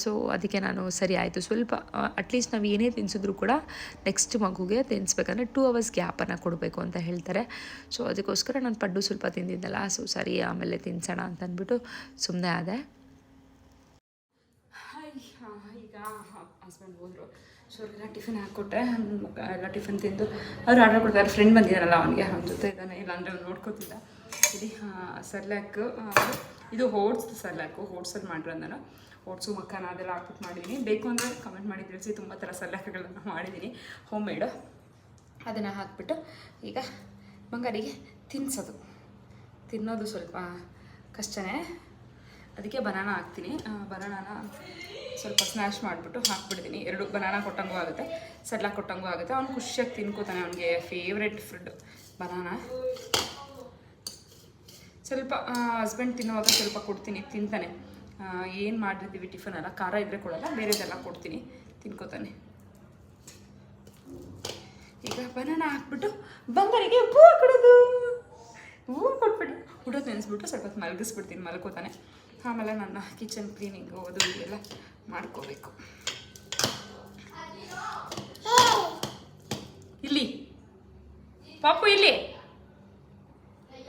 ಸೊ ಅದಕ್ಕೆ ನಾನು ಸರಿ ಆಯಿತು. ಸ್ವಲ್ಪ ಅಟ್ಲೀಸ್ಟ್ ನಾವು ಏನೇ ತಿನ್ಸಿದ್ರು ಕೂಡ ನೆಕ್ಸ್ಟ್ ಮಗುಗೆ ತಿನ್ನಿಸ್ಬೇಕಂದ್ರೆ ಟೂ ಅವರ್ಸ್ ಗ್ಯಾಪನ್ನು ಕೊಡಬೇಕು ಅಂತ ಹೇಳ್ತಾರೆ. ಸೊ ಅದಕ್ಕೋಸ್ಕರ ನಾನು ಪಡ್ಡು ಸ್ವಲ್ಪ ತಿಂದಿದ್ದಲ್ಲ ಸೊ ಸರಿ ಆಮೇಲೆ ತಿನ್ಸೋಣ ಅಂತ ಅಂದ್ಬಿಟ್ಟು ಸುಮ್ಮನೆ ಆದೆ ಈಗ ಹಸ್ಬೆಂಡ್ ಹೋದರು. ಸೊ ಅವ್ರಿಗೆಲ್ಲ ಟಿಫಿನ್ ಹಾಕ್ಕೊಟ್ಟೆ ಮಗ ಎಲ್ಲ ಟಿಫಿನ್ ತಿಂದು ಅವ್ರು ಆರ್ಡರ್ ಕೊಡ್ತಾರೆ. ಫ್ರೆಂಡ್ ಬಂದಿದ್ದಾರಲ್ಲ ಅವನಿಗೆ, ಅವ್ನ ಜೊತೆ ಇದ್ದಾನೆ, ಇಲ್ಲಾಂದರೆ ಅವ್ನು ನೋಡ್ಕೋತಿದ್ದ ಇಲ್ಲಿ ಸರ್ಲ್ಯಾಕ್ ಇದು ಓಟ್ಸ್ ಸಲ್ಯಾಕು ಓಟ್ಸಲ್ಲಿ ಮಾಡಿರೋದು ನಾನು ಓಟ್ಸು ಮಕ್ಕನ ಅದೆಲ್ಲ ಹಾಕ್ಬಿಟ್ಟು ಮಾಡಿದ್ದೀನಿ ಬೇಕು ಅಂದರೆ ಕಮೆಂಟ್ ಮಾಡಿ ತಿಳಿಸಿ, ತುಂಬ ಥರ ಸರ್ಲ್ಯಾಕ್ಗಳನ್ನು ಮಾಡಿದ್ದೀನಿ ಹೋಮ್ ಮೇಡು ಅದನ್ನು ಹಾಕ್ಬಿಟ್ಟು ಈಗ ಮಂಗರಿಗೆ ತಿನ್ನಿಸೋದು ತಿನ್ನೋದು ಸ್ವಲ್ಪ ಕಷ್ಟನೇ. ಅದಕ್ಕೆ ಬನಾನ ಹಾಕ್ತೀನಿ. ಬನಾನಾನ ಸ್ವಲ್ಪ ಸ್ನ್ಯಾಶ್ ಮಾಡಿಬಿಟ್ಟು ಹಾಕ್ಬಿಡ್ತೀನಿ ಎರಡು ಬನಾನ ಕೊಟ್ಟಂಗೂ ಆಗುತ್ತೆ ಸಡ್ಲ ಕೊಟ್ಟಂಗೂ ಆಗುತ್ತೆ. ಅವ್ನು ಖುಷಿಯಾಗಿ ತಿನ್ಕೋತಾನೆ ಅವನಿಗೆ ಫೇವ್ರೆಟ್ ಫುಡ್ ಬನಾನ. ಸ್ವಲ್ಪ ಹಸ್ಬೆಂಡ್ ತಿನ್ನುವಾಗ ಸ್ವಲ್ಪ ಕೊಡ್ತೀನಿ, ತಿಂತಾನೆ. ಏನು ಮಾಡಿರ್ತೀವಿ ಟಿಫನ್ ಅಲ್ಲ, ಖಾರ ಇದ್ದರೆ ಕೊಡಲ್ಲ, ಬೇರೆದೆಲ್ಲ ಕೊಡ್ತೀನಿ, ತಿನ್ಕೋತಾನೆ. ಈಗ ಬನಾನ ಹಾಕ್ಬಿಟ್ಟು ಬಂಗಾರಿಗೆ ಹೂ ಕೊಡೋದು ಹೂ ಕೊಟ್ಬಿಟ್ಟು ಊಟ ನೆನೆಸ್ಬಿಟ್ಟು ಸ್ವಲ್ಪ ಹೊತ್ತು ಮಲಗಿಸ್ಬಿಡ್ತೀನಿ, ಮಲ್ಕೋತಾನೆ. ಆಮೇಲೆ ನನ್ನ ಕಿಚನ್ ಕ್ಲೀನಿಂಗು ಅದು ಇದೆಲ್ಲ ಮಾಡ್ಕೋಬೇಕು. ಇಲ್ಲಿ. ಪಾಪು ಇಲ್ಲಿ.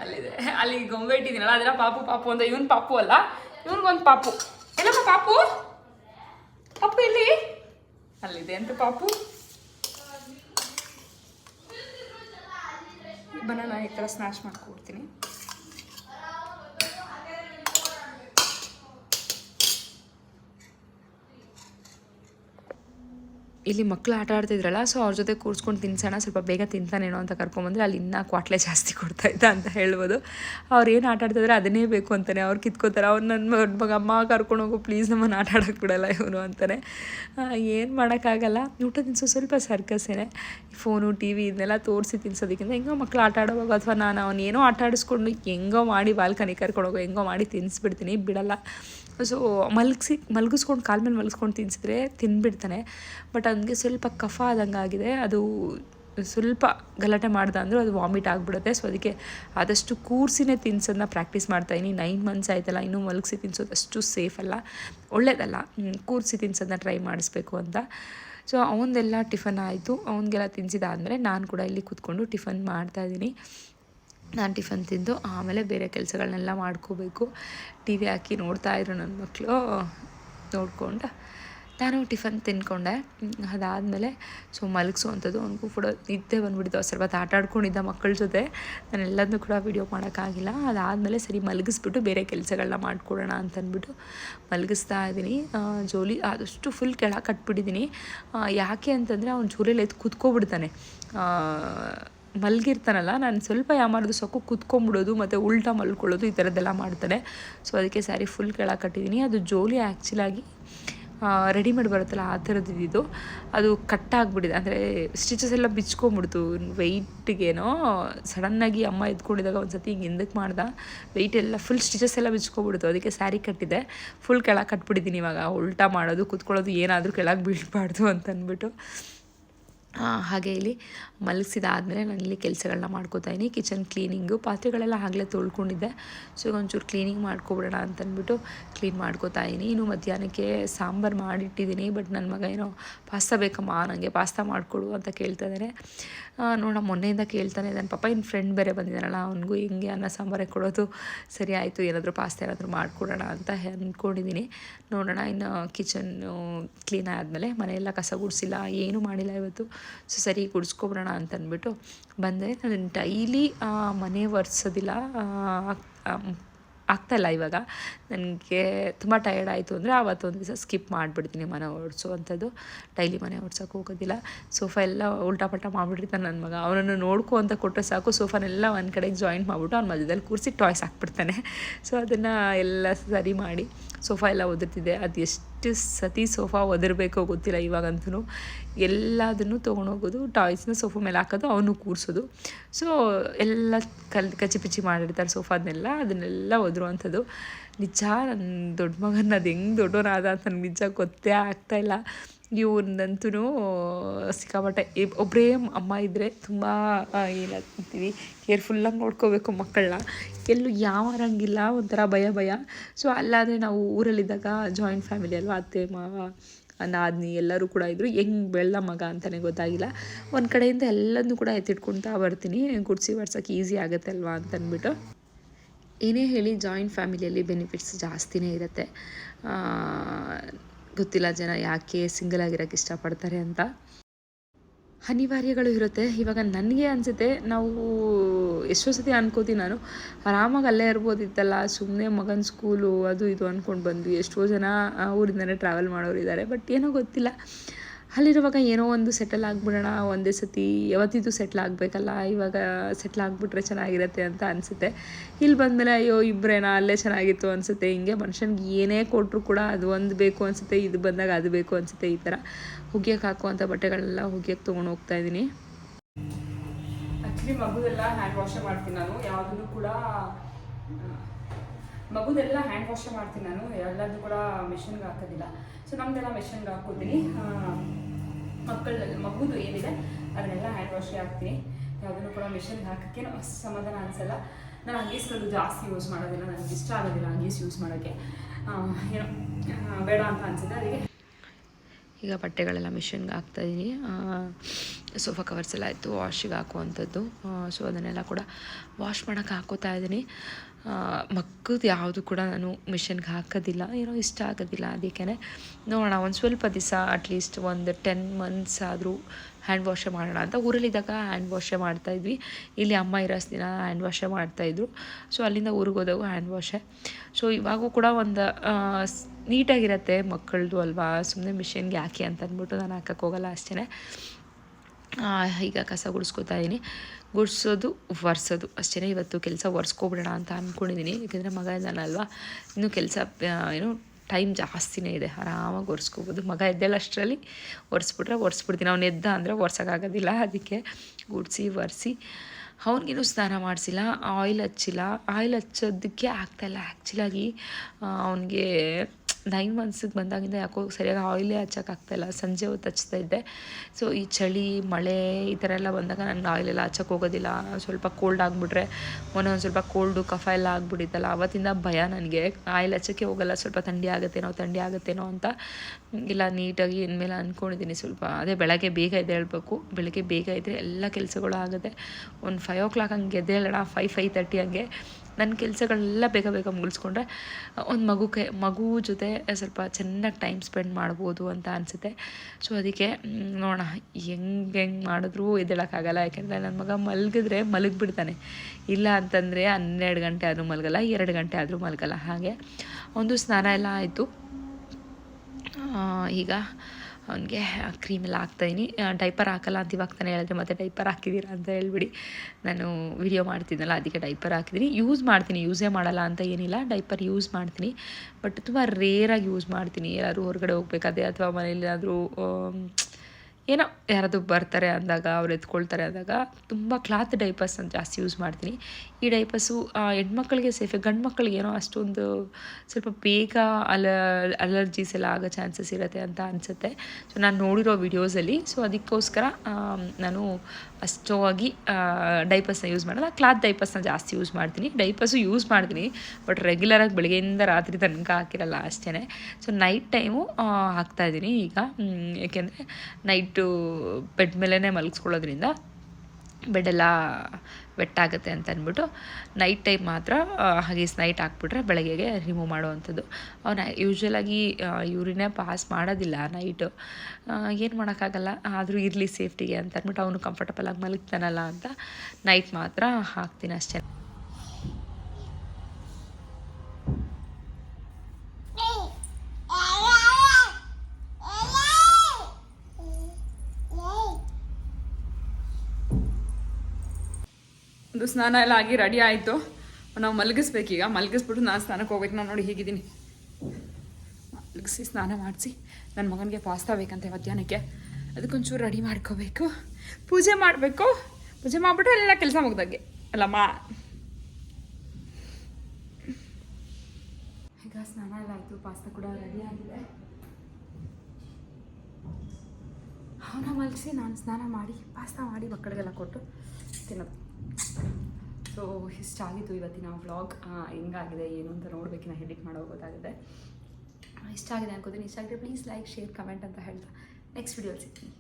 ಅಲ್ಲಿದೆ. ಅಲ್ಲಿ ಗೊಂಬೆ ಇಟ್ಟಿದ್ದೀನಲ್ಲ, ಅದೆಲ್ಲ ಪಾಪು ಪಾಪು ಅಂತ ಇವನ್ ಪಾಪು ಅಲ್ಲ, ಇವನ್ಗೊಂದು ಪಾಪು. ಎಲ್ಲಪ್ಪ ಪಾಪು? ಪಾಪು ಇಲ್ಲಿ ಅಲ್ಲಿದೆ ಅಂತ ಪಾಪು. ಬನಾನ ಈ ಥರ ಸ್ನ್ಯಾಶ್ ಮಾಡ್ಕೊಡ್ತೀನಿ. ಇಲ್ಲಿ ಮಕ್ಕಳು ಆಟ ಆಡ್ತಿದ್ರಲ್ಲ ಸೊ ಅವ್ರ ಜೊತೆ ಕೂರಿಸ್ಕೊಂಡು ತಿನ್ಸೋಣ, ಸ್ವಲ್ಪ ಬೇಗ ತಿಂತಾನೇನೋ ಅಂತ ಕರ್ಕೊಂಬಂದ್ರೆ ಅಲ್ಲಿ ಇನ್ನೂ ಕ್ವಾಟ್ಲೆ ಜಾಸ್ತಿ ಕೊಡ್ತಾ ಇದ್ದ ಅಂತ ಹೇಳ್ಬೋದು. ಅವ್ರು ಏನು ಆಟ ಆಡ್ತಿದ್ರೆ ಅದನ್ನೇ ಬೇಕು ಅಂತಾನೆ. ಅವ್ರು ಕಿತ್ಕೋತಾರೆ, ಅವ್ರು ನನ್ನ ಮಗ ಅಮ್ಮ ಕರ್ಕೊಂಡು ಹೋಗು ಪ್ಲೀಸ್ ನಮ್ಮನ್ನು ಆಟ ಆಡೋಕ್ಕೆ ಬಿಡಲ್ಲ ಇವನು ಅಂತಾನೆ. ಏನು ಮಾಡೋಕ್ಕಾಗಲ್ಲ. ಊಟ ತಿನ್ಸೋ, ಸ್ವಲ್ಪ ಸರ್ಕಸ್ಸೇನೆ ಫೋನು ಟಿ ವಿ ಇದನ್ನೆಲ್ಲ ತೋರಿಸಿ ತಿನ್ಸೋದಕ್ಕಿಂತ ಹೆಂಗೋ ಮಕ್ಕಳು ಆಟ ಆಡೋವಾಗ ಅಥವಾ ನಾನು ಅವನೇನೋ ಆಟ ಆಡಿಸ್ಕೊಂಡು ಹೆಂಗೋ ಮಾಡಿ ಬಾಲ್ಕನಿ ಕರ್ಕೊಂಡು ಹೋಗೋ, ಹೆಂಗೋ ಮಾಡಿ ತಿನ್ನಿಸ್ಬಿಡ್ತೀನಿ ಬಿಡಲ್ಲ. ಸೊ ಮಲಗಿಸಿ, ಮಲಗಿಸ್ಕೊಂಡು, ಕಾಲ ಮೇಲೆ ಮಲಗಿಸ್ಕೊಂಡು ತಿನ್ಸಿದ್ರೆ ತಿನ್ಬಿಡ್ತಾನೆ. ಬಟ್ ಅವನಿಗೆ ಸ್ವಲ್ಪ ಕಫ ಆದಂಗೆ ಆಗಿದೆ. ಅದು ಸ್ವಲ್ಪ ಗಲಾಟೆ ಮಾಡ್ದೆ ಅಂದರೂ ಅದು ವಾಮಿಟ್ ಆಗಿಬಿಡುತ್ತೆ. ಸೊ ಅದಕ್ಕೆ ಆದಷ್ಟು ಕೂರ್ಸಿನೇ ತಿನ್ಸೋದನ್ನ ಪ್ರಾಕ್ಟೀಸ್ ಮಾಡ್ತಾಯಿದ್ದೀನಿ ನೈನ್ ಮಂತ್ಸ್ ಆಯ್ತಲ್ಲ, ಇನ್ನೂ ಮಲಗಿಸಿ ತಿನ್ಸೋದು ಅಷ್ಟು ಸೇಫ್ ಅಲ್ಲ. ಒಳ್ಳೇದಲ್ಲ. ಕೂರಿಸಿ ತಿನ್ಸೋದನ್ನ ಟ್ರೈ ಮಾಡಿಸ್ಬೇಕು ಅಂತ. ಸೊ ಅವನದೆಲ್ಲ ಟಿಫನ್ ಆಯಿತು. ಅವನಿಗೆಲ್ಲ ತಿನ್ಸಿದಾದಮೇಲೆ ನಾನು ಕೂಡ ಇಲ್ಲಿ ಕೂತ್ಕೊಂಡು ಟಿಫನ್ ಮಾಡ್ತಾಯಿದ್ದೀನಿ ನಾನು ಟಿಫನ್ ತಿಂದು ಆಮೇಲೆ ಬೇರೆ ಕೆಲಸಗಳನ್ನೆಲ್ಲ ಮಾಡ್ಕೋಬೇಕು. ಟಿ ವಿ ಹಾಕಿ ನೋಡ್ತಾ ಇದ್ರು ನನ್ನ ಮಕ್ಕಳು ನೋಡ್ಕೊಂಡು ನಾನು ಟಿಫನ್ ತಿನ್ಕೊಂಡೆ. ಅದಾದಮೇಲೆ ಸೊ ಮಲಗಿಸುವಂಥದ್ದು ಅವ್ನಿಗೂ ಕೂಡ ನಿದ್ದೆ ಬಂದುಬಿಟ್ಟಿದ್ದು ಸ್ವಲ್ಪ ಆಟ ಆಡ್ಕೊಂಡಿದ್ದ ಮಕ್ಕಳ ಜೊತೆ. ನಾನು ಎಲ್ಲದನ್ನೂ ಕೂಡ ವೀಡಿಯೋ ಮಾಡೋಕ್ಕಾಗಿಲ್ಲ. ಅದಾದಮೇಲೆ ಸರಿ ಮಲಗಿಸ್ಬಿಟ್ಟು ಬೇರೆ ಕೆಲಸಗಳನ್ನ ಮಾಡಿಕೊಡೋಣ ಅಂತಂದ್ಬಿಟ್ಟು ಮಲಗಿಸ್ತಾ ಇದ್ದೀನಿ. ಜೋಲಿ ಆದಷ್ಟು ಫುಲ್ ಕೆಳ ಕಟ್ಬಿಟ್ಟಿದ್ದೀನಿ. ಯಾಕೆ ಅಂತಂದರೆ ಅವ್ನು ಜೋಲಿಯಲ್ಲಿ ಎದ್ದು ಕೂತ್ಕೊಬಿಡ್ತಾನೆ. ಮಲಗಿರ್ತಾನಲ್ಲ ನಾನು ಸ್ವಲ್ಪ ಯಾಮಾರೋದು ಸೊಕ್ಕು ಕುತ್ಕೊಂಡ್ಬಿಡೋದು ಮತ್ತು ಉಲ್ಟಾ ಮಲ್ಕೊಳ್ಳೋದು ಈ ಥರದ್ದೆಲ್ಲ ಮಾಡ್ತಾನೆ. ಸೊ ಅದಕ್ಕೆ ಸ್ಯಾರಿ ಫುಲ್ ಕೆಳಗೆ ಕಟ್ಟಿದ್ದೀನಿ ಅದು ಜೋಲಿ ಆ್ಯಕ್ಚುಲಾಗಿ ರೆಡಿಮೇಡ್ ಬರುತ್ತಲ್ಲ, ಆ ಥರದ್ದು ಇದು. ಅದು ಕಟ್ ಆಗಿಬಿಟ್ಟಿದೆ. ಅಂದರೆ ಸ್ಟಿಚಸ್ ಎಲ್ಲ ಬಿಚ್ಕೊಂಬಿಡ್ತು. ವೆಯ್ಟ್ಗೇನೋ ಸಡನ್ನಾಗಿ ಅಮ್ಮ ಎದ್ಕೊಂಡಿದ್ದಾಗ ಒಂದು ಸತಿ ಹಿಂಗೆ ಹಿಂದಕ್ಕೆ ಮಾಡ್ದೆ. ವೆಯ್ಟ್ ಎಲ್ಲ ಫುಲ್ ಸ್ಟಿಚಸ್ ಎಲ್ಲ ಬಿಚ್ಕೊಬಿಡ್ತು. ಅದಕ್ಕೆ ಸ್ಯಾರಿ ಕಟ್ಟಿದೆ. ಫುಲ್ ಕೆಳಗೆ ಕಟ್ಬಿಟ್ಟಿದ್ದೀನಿ ಇವಾಗ. ಉಲ್ಟಾ ಮಾಡೋದು, ಕುತ್ಕೊಳ್ಳೋದು, ಏನಾದರೂ ಕೆಳಗೆ ಬೀಳಬಾರ್ದು ಅಂತ ಅಂದ್ಬಿಟ್ಟು ಹಾಗೆ ಇಲ್ಲಿ ಮಲಗಿಸಿದಾದ್ಮೇಲೆ ನಾನು ಇಲ್ಲಿ ಕೆಲಸಗಳನ್ನ ಇದ್ದೀನಿ ಕಿಚನ್ ಕ್ಲೀನಿಂಗು, ಪಾತ್ರೆಗಳೆಲ್ಲ ಆಗಲೇ ತೊಳ್ಕೊಂಡಿದ್ದೆ. ಸೊ ಈಗ ಒಂಚೂರು ಕ್ಲೀನಿಂಗ್ ಮಾಡ್ಕೊಬಿಡೋಣ ಅಂತಂದ್ಬಿಟ್ಟು ಕ್ಲೀನ್ ಮಾಡ್ಕೋತಾ ಇದ್ದೀನಿ ಇನ್ನು ಮಧ್ಯಾಹ್ನಕ್ಕೆ ಸಾಂಬಾರು ಮಾಡಿಟ್ಟಿದ್ದೀನಿ ಬಟ್ ನನ್ನ ಮಗ ಏನೋ ಪಾಸ್ತಾ ಬೇಕಮ್ಮ ನನಗೆ ಪಾಸ್ತಾ ಮಾಡಿಕೊಡು ಅಂತ ಕೇಳ್ತಾ ಇದ್ದಾನೆ ನೋಡೋಣ ಮೊನ್ನೆಯಿಂದ ಕೇಳ್ತಾನೆ ಇದ್ದಾನೆ ಪಾಪ ಇನ್ನು ಫ್ರೆಂಡ್ ಬೇರೆ ಬಂದಿದ್ದಾನಲ್ಲ, ಅವನಿಗೂ ಹಿಂಗೆ ಅನ್ನ ಸಾಂಬಾರೇ ಕೊಡೋದು ಸರಿ ಆಯಿತು, ಏನಾದರೂ ಪಾಸ್ತಾ ಏನಾದರೂ ಮಾಡಿಕೊಡೋಣ ಅಂತ ಅಂದ್ಕೊಂಡಿದ್ದೀನಿ ನೋಡೋಣ ಇನ್ನು ಕಿಚನ್ನು ಕ್ಲೀನ್ ಆದಮೇಲೆ ಮನೆಯೆಲ್ಲ ಕಸ ಗುಡಿಸಿಲ್ಲ, ಏನೂ ಮಾಡಿಲ್ಲ ಇವತ್ತು. ಸೊ ಸರಿ ಗುಡಿಸ್ಕೊಬಿಡೋಣ ಅಂತ ಅಂದ್ಬಿಟ್ಟು ಬಂದೆ. ನಾನು ಡೈಲಿ ಮನೆ ಒರೆಸೋದಿಲ್ಲ. ಆಗ್ತಾಯಿಲ್ಲ ಇವಾಗ. ನನಗೆ ತುಂಬ ಟಯರ್ಡ್ ಆಯಿತು ಅಂದರೆ ಆವತ್ತೊಂದು ದಿವಸ ಸ್ಕಿಪ್ ಮಾಡಿಬಿಡ್ತೀನಿ ಮನೆ ಓಡಿಸುವಂಥದ್ದು ಡೈಲಿ ಮನೆ ಓಡ್ಸೋಕೆ ಹೋಗೋದಿಲ್ಲ. ಸೋಫಾ ಎಲ್ಲ ಉಲ್ಟಾ ಪಲ್ಟಾ ಮಾಡಿಬಿಟ್ಟಿರ್ತಾನೆ ನನ್ನ ಮಗ. ಅವನನ್ನು ನೋಡ್ಕೊ ಅಂತ ಕೊಟ್ಟರೆ ಸಾಕು. ಸೋಫಾನೆಲ್ಲ ಒಂದು ಕಡೆಗೆ ಜಾಯಿಂಟ್ ಮಾಡಿಬಿಟ್ಟು ಅವ್ನ ಮಧ್ಯದಲ್ಲಿ ಕೂರಿಸಿ ಟಾಯ್ಸ್ ಹಾಕ್ಬಿಡ್ತಾನೆ. ಸೊ ಅದನ್ನು ಎಲ್ಲ ಸರಿ ಮಾಡಿ. ಸೋಫಾ ಎಲ್ಲ ಒದರ್ತಿದೆ. ಅದು ಎಷ್ಟು ಸತಿ ಸೋಫಾ ಒದರಬೇಕೋ ಗೊತ್ತಿಲ್ಲ ಇವಾಗಂತೂ ಎಲ್ಲದನ್ನು ತೊಗೊಂಡೋಗೋದು, ಟಾಯ್ಸ್ನ ಸೋಫಾ ಮೇಲೆ ಹಾಕೋದು, ಅವನು ಕೂರಿಸೋದು. ಸೊ ಎಲ್ಲ ಕಲ್ ಕಚ್ಚಿ ಪಿಚ್ಚಿ ಮಾಡಿರ್ತಾರೆ ಸೋಫಾದನ್ನೆಲ್ಲ, ಅದನ್ನೆಲ್ಲ ಒದರುವಂಥದ್ದು. ನಿಜ ನನ್ನ ದೊಡ್ಡ ಮಗನ, ಅದು ಹೆಂಗೆ ದೊಡ್ಡವನಾದ ಅಂತ ನನಗೆ ನಿಜ ಗೊತ್ತೇ ಆಗ್ತಾಯಿಲ್ಲ ಇವ್ನಂತೂ ಸಿಕ್ಕಾಪಟ್ಟೆ ಒಬ್ಬರೇ ಅಮ್ಮ ಇದ್ದರೆ ತುಂಬ ಏನಾಗ್ತೀವಿ ಕೇರ್ಫುಲ್ಲಾಗಿ ನೋಡ್ಕೋಬೇಕು ಮಕ್ಕಳನ್ನ. ಎಲ್ಲೂ ಯಾವಾರಂಗಿಲ್ಲ ಒಂಥರ ಭಯ ಭಯ. ಸೊ ಅಲ್ಲಾದರೆ ನಾವು ಊರಲ್ಲಿದ್ದಾಗ ಜಾಯಿಂಟ್ ಫ್ಯಾಮಿಲಿ ಅಲ್ವಾ, ಅತ್ತೆ ಮಾವ ನಾದಿನಿ ಎಲ್ಲರೂ ಕೂಡ ಇದ್ದರು ಹೆಂಗೆ ಬೆಳ್ಳ ಮಗ ಅಂತಲೇ ಗೊತ್ತಾಗಿಲ್ಲ. ಒಂದು ಕಡೆಯಿಂದ ಎಲ್ಲದನ್ನೂ ಕೂಡ ಎತ್ತಿಟ್ಕೊಳ್ತಾ ಬರ್ತೀನಿ. ಗುಡ್ಸಿ ಬಡ್ಸೋಕ್ಕೆ ಈಸಿ ಆಗುತ್ತೆ ಅಲ್ವಾ ಅಂತ ಅಂದ್ಬಿಟ್ಟು ಏನೇ ಹೇಳಿ ಜಾಯಿಂಟ್ ಫ್ಯಾಮಿಲಿಯಲ್ಲಿ ಬೆನಿಫಿಟ್ಸ್ ಜಾಸ್ತಿನೇ ಇರುತ್ತೆ. ಗೊತ್ತಿಲ್ಲ ಜನ ಯಾಕೆ ಸಿಂಗಲ್ ಆಗಿರೋಕ್ಕೆ ಇಷ್ಟಪಡ್ತಾರೆ ಅಂತ. ಅನಿವಾರ್ಯಗಳು ಇರುತ್ತೆ. ಇವಾಗ ನನಗೆ ಅನಿಸುತ್ತೆ, ನಾವು ಎಷ್ಟೋ ಸತಿ ಅನ್ಕೋತೀನಿ ನಾನು, ಆರಾಮಾಗಿ ಅಲ್ಲೇ ಇರ್ಬೋದಿತ್ತಲ್ಲ ಸುಮ್ಮನೆ ಮಗನ ಸ್ಕೂಲು ಅದು ಇದು ಅಂದ್ಕೊಂಡು ಬಂದ್ವಿ. ಎಷ್ಟೋ ಜನ ಊರಿಂದನೇ ಟ್ರಾವೆಲ್ ಮಾಡೋರು ಇದ್ದಾರೆ ಬಟ್ ಏನೋ ಗೊತ್ತಿಲ್ಲ. ಅಲ್ಲಿರುವಾಗ ಏನೋ ಒಂದು ಸೆಟಲ್ ಆಗಿಬಿಡೋಣ, ಒಂದೇ ಸತಿ ಯಾವತ್ತಿದ್ದು ಸೆಟ್ಲ್ ಆಗಬೇಕಲ್ಲ, ಇವಾಗ ಸೆಟ್ಲ್ ಆಗಿಬಿಟ್ರೆ ಚೆನ್ನಾಗಿರುತ್ತೆ ಅಂತ ಅನಿಸುತ್ತೆ. ಇಲ್ಲಿ ಬಂದಮೇಲೆ ಅಯ್ಯೋ ಇಬ್ಬರೇನಾ ಅಲ್ಲೇ ಚೆನ್ನಾಗಿತ್ತು ಅನಿಸುತ್ತೆ. ಹಿಂಗೆ ಮನುಷ್ಯನಿಗೆ ಏನೇ ಕೊಟ್ಟರು ಕೂಡ ಅದು ಒಂದು ಬೇಕು ಅನಿಸುತ್ತೆ, ಇದು ಬಂದಾಗ ಅದು ಬೇಕು ಅನಿಸುತ್ತೆ ಈ ಥರ. ಹುಗ್ಯಕ್ಕೆ ಹಾಕುವಂಥ ಬಟ್ಟೆಗಳೆಲ್ಲ ಹುಗ್ಯಕ್ಕೆ ತೊಗೊಂಡು ಹೋಗ್ತಾ ಇದ್ದೀನಿ. ಆ್ಯಕ್ಚುಲಿ ಮಗುದೆಲ್ಲ ಹ್ಯಾಂಡ್ ವಾಶ್ ಮಾಡ್ತೀನಿ ನಾನು. ಯಾವುದನ್ನು ಕೂಡ ಮಗುದೆಲ್ಲ ಹ್ಯಾಂಡ್ ವಾಶ್ ಮಾಡ್ತೀನಿ ನಾನು. ಎಲ್ಲದೂ ಕೂಡ ಮೆಷಿನ್ಗೆ ಹಾಕೋದಿಲ್ಲ. ಸೊ ನಮ್ದೆಲ್ಲ ಮೆಷಿನ್ಗೆ ಹಾಕೋತೀನಿ ಮಕ್ಕಳ ಮಗುದು ಏನಿದೆ, ಅದನ್ನೆಲ್ಲ ಹ್ಯಾಂಡ್ ವಾಶ್ಗೆ ಹಾಕ್ತೀನಿ. ಯಾವುದನ್ನು ಕೂಡ ಮೆಷಿನ್ಗೆ ಹಾಕೋಕ್ಕೆ ಸಮಾಧಾನ ಅನಿಸಲ್ಲ. ನಾನು ಅಂಗೀಸ್ಗಳು ಜಾಸ್ತಿ ಯೂಸ್ ಮಾಡೋದಿಲ್ಲ. ನನಗೆ ಇಷ್ಟ ಆಗೋದಿಲ್ಲ ಅಂಗೀಸ್ ಯೂಸ್ ಮಾಡೋಕ್ಕೆ ಏನೋ ಬೇಡ ಅಂತ ಅನಿಸುತ್ತೆ. ಅದಕ್ಕೆ ಈಗ ಬಟ್ಟೆಗಳೆಲ್ಲ ಮಿಷಿನ್ಗೆ ಹಾಕ್ತಾಯಿದ್ದೀನಿ ಸೋಫಾ ಕವರ್ಸ್ ಎಲ್ಲ ಆಯಿತು, ವಾಶಿಗೆ ಹಾಕುವಂಥದ್ದು. ಸೊ ಅದನ್ನೆಲ್ಲ ಕೂಡ ವಾಶ್ ಮಾಡೋಕ್ಕೆ ಹಾಕೋತಾ ಇದ್ದೀನಿ ಮಕ್ಕದು ಯಾವುದು ಕೂಡ ನಾನು ಮಿಷಿನ್ಗೆ ಹಾಕೋದಿಲ್ಲ. ಏನೋ ಇಷ್ಟ ಆಗೋದಿಲ್ಲ ಅದಕ್ಕೆ ನೋಡೋಣ, ಒಂದು ಸ್ವಲ್ಪ ದಿವಸ ಅಟ್ಲೀಸ್ಟ್ ಒಂದು ಟೆನ್ ಮಂತ್ಸ್ ಆದರೂ ಹ್ಯಾಂಡ್ ವಾಶೇ ಮಾಡೋಣ ಅಂತ. ಊರಲ್ಲಿದ್ದಾಗ ಹ್ಯಾಂಡ್ ವಾಶೇ ಮಾಡ್ತಾಯಿದ್ವಿ ಇಲ್ಲಿ ಅಮ್ಮ ಇರೋಸ್ ದಿನ ಹ್ಯಾಂಡ್ ವಾಶೇ ಮಾಡ್ತಾಯಿದ್ರು ಸೊ ಅಲ್ಲಿಂದ ಊರಿಗೆ ಹೋದಾಗ ಹ್ಯಾಂಡ್ ವಾಶೇ ಸೊ ಇವಾಗೂ ಕೂಡ ಒಂದು ನೀಟಾಗಿರತ್ತೆ ಮಕ್ಕಳದು ಅಲ್ವಾ? ಸುಮ್ಮನೆ ಮಿಷಿನ್ಗೆ ಯಾಕೆ ಅಂತ ಅಂದ್ಬಿಟ್ಟು ನಾನು ಹಾಕಕ್ಕೆ ಹೋಗಲ್ಲ ಅಷ್ಟೇ ಈಗ ಕಸ ಗುಡಿಸ್ಕೊತಾ ಇದ್ದೀನಿ ಗುಡಿಸೋದು, ಒರೆಸೋದು. ಅಷ್ಟೇ ಇವತ್ತು ಕೆಲಸ ಒರೆಸ್ಕೊಬಿಡೋಣ ಅಂತ ಅಂದ್ಕೊಂಡಿದ್ದೀನಿ ಯಾಕೆಂದರೆ ಮಗ ಇದ್ದಾನಲ್ವಾ? ಇನ್ನೂ ಕೆಲಸ ಏನು ಟೈಮ್ ಜಾಸ್ತಿನೇ ಇದೆ, ಆರಾಮಾಗಿ ಒರೆಸ್ಕೋಬೋದು ಮಗ ಎದ್ದೇಳಷ್ಟರಲ್ಲಿ ಒರೆಸ್ಬಿಟ್ರೆ ಒರೆಸ್ಬಿಡ್ತೀನಿ ಅವ್ನು ಎದ್ದ ಅಂದರೆ ಒರ್ಸೋಕ್ಕಾಗೋದಿಲ್ಲ ಅದಕ್ಕೆ ಗುಡಿಸಿ, ಒರೆಸಿ. ಅವ್ನಿಗಿನ್ನೂ ಸ್ನಾನ ಮಾಡಿಸಿಲ್ಲ, ಆಯಿಲ್ ಹಚ್ಚಿಲ್ಲ. ಆಯಿಲ್ ಹಚ್ಚೋದಕ್ಕೆ ಆಗ್ತಾಯಿಲ್ಲ ಆ್ಯಕ್ಚುಲಾಗಿ ಅವನಿಗೆ ನೈನ್ ಮಂತ್ಸಿಗೆ ಬಂದಾಗಿಂದ ಯಾಕೋ ಸರಿಯಾಗಿ ಆಯಿಲೇ ಹಚ್ಚೋಕ್ಕಾಗ್ತಾಯಿಲ್ಲ ಸಂಜೆ ಹೊತ್ತು ಹಚ್ತಾ ಇದ್ದೆ. ಸೊ ಈ ಚಳಿ, ಮಳೆ ಈ ಥರ ಎಲ್ಲ ಬಂದಾಗ ನನಗೆ ಆಯಿಲೆಲ್ಲ ಹಚ್ಚಕ್ಕೆ ಹೋಗೋದಿಲ್ಲ. ಸ್ವಲ್ಪ ಕೋಲ್ಡ್ ಆಗಿಬಿಟ್ರೆ, ಮೊನ್ನೆ ಒಂದು ಸ್ವಲ್ಪ ಕೋಲ್ಡು ಕಫ ಎಲ್ಲ ಆಗ್ಬಿಟ್ಟಿತ್ತಲ್ಲ. ಅವತ್ತಿಂದ ಭಯ ನನಗೆ. ಆಯಿಲ್ ಹಚ್ಚೋಕ್ಕೆ ಹೋಗಲ್ಲ. ಸ್ವಲ್ಪ ಥಂಡಿ ಆಗುತ್ತೇನೋ ಥಂಡಿ ಆಗುತ್ತೇನೋ ಅಂತ ಇಲ್ಲ, ನೀಟಾಗಿ ಇನ್ಮೇಲೆ ಅಂದ್ಕೊಂಡಿದ್ದೀನಿ ಸ್ವಲ್ಪ. ಅದೇ ಬೆಳಗ್ಗೆ ಬೇಗ ಎದ್ದೇಳಬೇಕು. ಬೆಳಗ್ಗೆ ಬೇಗ ಇದ್ದರೆ ಎಲ್ಲ ಕೆಲಸಗಳು ಆಗುತ್ತೆ. ಒಂದು ಫೈವ್ ಓ ಕ್ಲಾಕ್ ಹಂಗೆ ಎದ್ದೇಳೋಣ ಫೈವ್ ಫೈವ್ ತರ್ಟಿ ಹಂಗೆ. ನನ್ನ ಕೆಲಸಗಳೆಲ್ಲ ಬೇಗ ಬೇಗ ಮುಗಿಸ್ಕೊಂಡ್ರೆ, ಒಂದು ಮಗುಗೆ ಮಗು ಜೊತೆ ಸ್ವಲ್ಪ ಚೆನ್ನಾಗಿ ಟೈಮ್ ಸ್ಪೆಂಡ್ ಮಾಡ್ಬೋದು ಅಂತ ಅನಿಸುತ್ತೆ. ಸೊ ಅದಕ್ಕೆ ನೋಡೋಣ ಹೆಂಗೆ ಹೆಂಗೆ ಮಾಡಿದ್ರೂ ಎದ್ದೇಳೋಕ್ಕಾಗಲ್ಲ. ಯಾಕೆಂದರೆ ನನ್ನ ಮಗ ಮಲಗಿದ್ರೆ ಮಲಗಿಬಿಡ್ತಾನೆ. ಇಲ್ಲ ಅಂತಂದರೆ ಹನ್ನೆರಡು ಗಂಟೆ ಆದರೂ ಮಲಗಲ್ಲ, ಎರಡು ಗಂಟೆ ಆದರೂ ಮಲಗಲ್ಲ. ಹಾಗೆ, ಒಂದು ಸ್ನಾನ ಎಲ್ಲ ಆಯಿತು. ಈಗ ಅವನಿಗೆ ಕ್ರೀಮ್ ಎಲ್ಲ ಹಾಕ್ತಾಯಿನಿ ಡೈಪರ್ ಹಾಕಲ್ಲ, ಅಂತ ಇವಾಗ ತಾನೇ ಹೇಳಿದ್ರೆ, ಮತ್ತೆ ಡೈಪರ್ ಹಾಕಿದ್ದೀರಾ ಅಂತ ಹೇಳ್ಬಿಡಿ. ನಾನು ವಿಡಿಯೋ ಮಾಡ್ತಿದ್ದೆನಲ್ಲ ಅದಕ್ಕೆ ಡೈಪರ್ ಹಾಕಿದ್ದೀನಿ ಯೂಸ್ ಮಾಡ್ತೀನಿ ಯೂಸೇ ಮಾಡಲ್ಲ ಅಂತ ಏನಿಲ್ಲ. ಡೈಪರ್ ಯೂಸ್ ಮಾಡ್ತೀನಿ. ಬಟ್ ತುಂಬ ರೇರಾಗಿ ಯೂಸ್ ಮಾಡ್ತೀನಿ. ಯಾರು ಹೊರಗಡೆ ಹೋಗ್ಬೇಕಾದ್ರೆ ಅಥವಾ ಮನೇಲಿ ಏನಾದರೂ ಏನೋ ಯಾರಾದರೂ ಬರ್ತಾರೆ ಅಂದಾಗ, ಅವ್ರು ಎತ್ಕೊಳ್ತಾರೆ ಅಂದಾಗ, ತುಂಬ ಕ್ಲಾತ್ ಡೈಪರ್ಸ್ ನಾನು ಜಾಸ್ತಿ ಯೂಸ್ ಮಾಡ್ತೀನಿ. ಈ ಡೈಪರ್ಸು ಹೆಣ್ಮಕ್ಳಿಗೆ ಸೇಫೆ ಗಂಡು ಮಕ್ಕಳಿಗೆ ಏನೋ ಅಷ್ಟೊಂದು ಸ್ವಲ್ಪ ಬೇಗ ಅಲ, ಅಲರ್ಜೀಸ್ ಎಲ್ಲ ಆಗೋ ಚಾನ್ಸಸ್ ಇರುತ್ತೆ ಅಂತ ಅನಿಸುತ್ತೆ. ಸೊ ನಾನು ನೋಡಿರೋ ವಿಡಿಯೋಸಲ್ಲಿ ಸೊ ಅದಕ್ಕೋಸ್ಕರ ನಾನು ಅಷ್ಟವಾಗಿ ಡೈಪಸ್ನ ಯೂಸ್ ಮಾಡಲ್ಲ, ಕ್ಲಾತ್ ಡೈಪರ್ಸ್ನ ಜಾಸ್ತಿ ಯೂಸ್ ಮಾಡ್ತೀನಿ. ಡೈಪಸ್ಸು ಯೂಸ್ ಮಾಡ್ತೀನಿ, ಬಟ್ ರೆಗ್ಯುಲರಾಗಿ ಬೆಳಗ್ಗೆಯಿಂದ ರಾತ್ರಿ ತನಕ ಹಾಕಿರಲ್ಲ ಅಷ್ಟೇ ಸೊ ನೈಟ್ ಟೈಮು ಹಾಕ್ತಾಯಿದ್ದೀನಿ ಈಗ. ಏಕೆಂದರೆ ನೈಟು ಬೆಡ್ ಮೇಲೇ ಮಲಗಿಸ್ಕೊಳ್ಳೋದ್ರಿಂದ ಬೆಡ್ಡೆಲ್ಲ ವೆಟ್ಟಾಗುತ್ತೆ ಅಂತ ಅಂದ್ಬಿಟ್ಟು ನೈಟ್ ಟೈಮ್ ಮಾತ್ರ ಹಗೀಸ್ ಹಾಗೆ ನೈಟ್ ಹಾಕ್ಬಿಟ್ರೆ ಬೆಳಗ್ಗೆಗೆ ರಿಮೂವ್ ಮಾಡುವಂಥದ್ದು. ಅವನ ಯೂಶ್ವಲಾಗಿ ಇವ್ರನ್ನೇ ಪಾಸ್ ಮಾಡೋದಿಲ್ಲ ನೈಟು ಏನು ಮಾಡೋಕ್ಕಾಗಲ್ಲ, ಆದರೂ ಇರಲಿ ಸೇಫ್ಟಿಗೆ ಅಂತ ಅಂದ್ಬಿಟ್ಟು ಅವನು ಕಂಫರ್ಟಬಲಾಗಿ ಮಲಗ್ತಾನಲ್ಲ ಅಂತ ನೈಟ್ ಮಾತ್ರ ಹಾಕ್ತೀನಿ ಅಷ್ಟೇ. ಒಂದು ಸ್ನಾನ ಎಲ್ಲ ಆಗಿ ರೆಡಿ ಆಯಿತು. ನಾವು ಮಲಗಿಸ್ಬೇಕೀಗ. ಮಲಗಿಸ್ಬಿಟ್ಟು ನಾನು ಸ್ನಾನಕ್ಕೆ ಹೋಗ್ಬೇಕು. ನಾನು ನೋಡಿ ಹೀಗಿದ್ದೀನಿ. ಮಲಗಿಸಿ ಸ್ನಾನ ಮಾಡಿಸಿ. ನನ್ನ ಮಗನಿಗೆ ಪಾಸ್ತಾ ಬೇಕಂತೆ ಮಧ್ಯಾಹ್ನಕ್ಕೆ. ಅದಕ್ಕೊಂಚೂರು ರೆಡಿ ಮಾಡ್ಕೋಬೇಕು. ಪೂಜೆ ಮಾಡಬೇಕು. ಪೂಜೆ ಮಾಡಿಬಿಟ್ಟು ಎಲ್ಲ ಕೆಲಸ ಮುಗ್ದಂಗೆ ಅಲ್ಲಮ್ಮ ಈಗ ಸ್ನಾನ ಎಲ್ಲ ಆಯಿತು. ಪಾಸ್ತಾ ಕೂಡ ರೆಡಿ ಆಗಿದೆ. ಅವನ ಮಲಗಿಸಿ ನಾನು ಸ್ನಾನ ಮಾಡಿ, ಪಾಸ್ತಾ ಮಾಡಿ ಮಕ್ಕಳಿಗೆಲ್ಲ ಕೊಟ್ಟು ತಿನ್ನೋದು. ಸೊ ಇಷ್ಟಾಗಿತ್ತು ಇವತ್ತಿನ ವ್ಲಾಗ್ ಹೆಂಗಾಗಿದೆ, ಏನು ಅಂತ ನೋಡಬೇಕಿನ ಹೆಡಿಟ್ ಮಾಡೋ ಇಷ್ಟ ಆಗಿದೆ ಅನ್ಕೋತೀನಿ. ಇಷ್ಟ ಆಗಿದೆ ಪ್ಲೀಸ್ ಲೈಕ್ ಶೇರ್ ಕಮೆಂಟ್ ಅಂತ ಹೇಳ್ತಾ. ನೆಕ್ಸ್ಟ್ ವಿಡಿಯೋಲಿ ಸಿಗ್ತೀನಿ.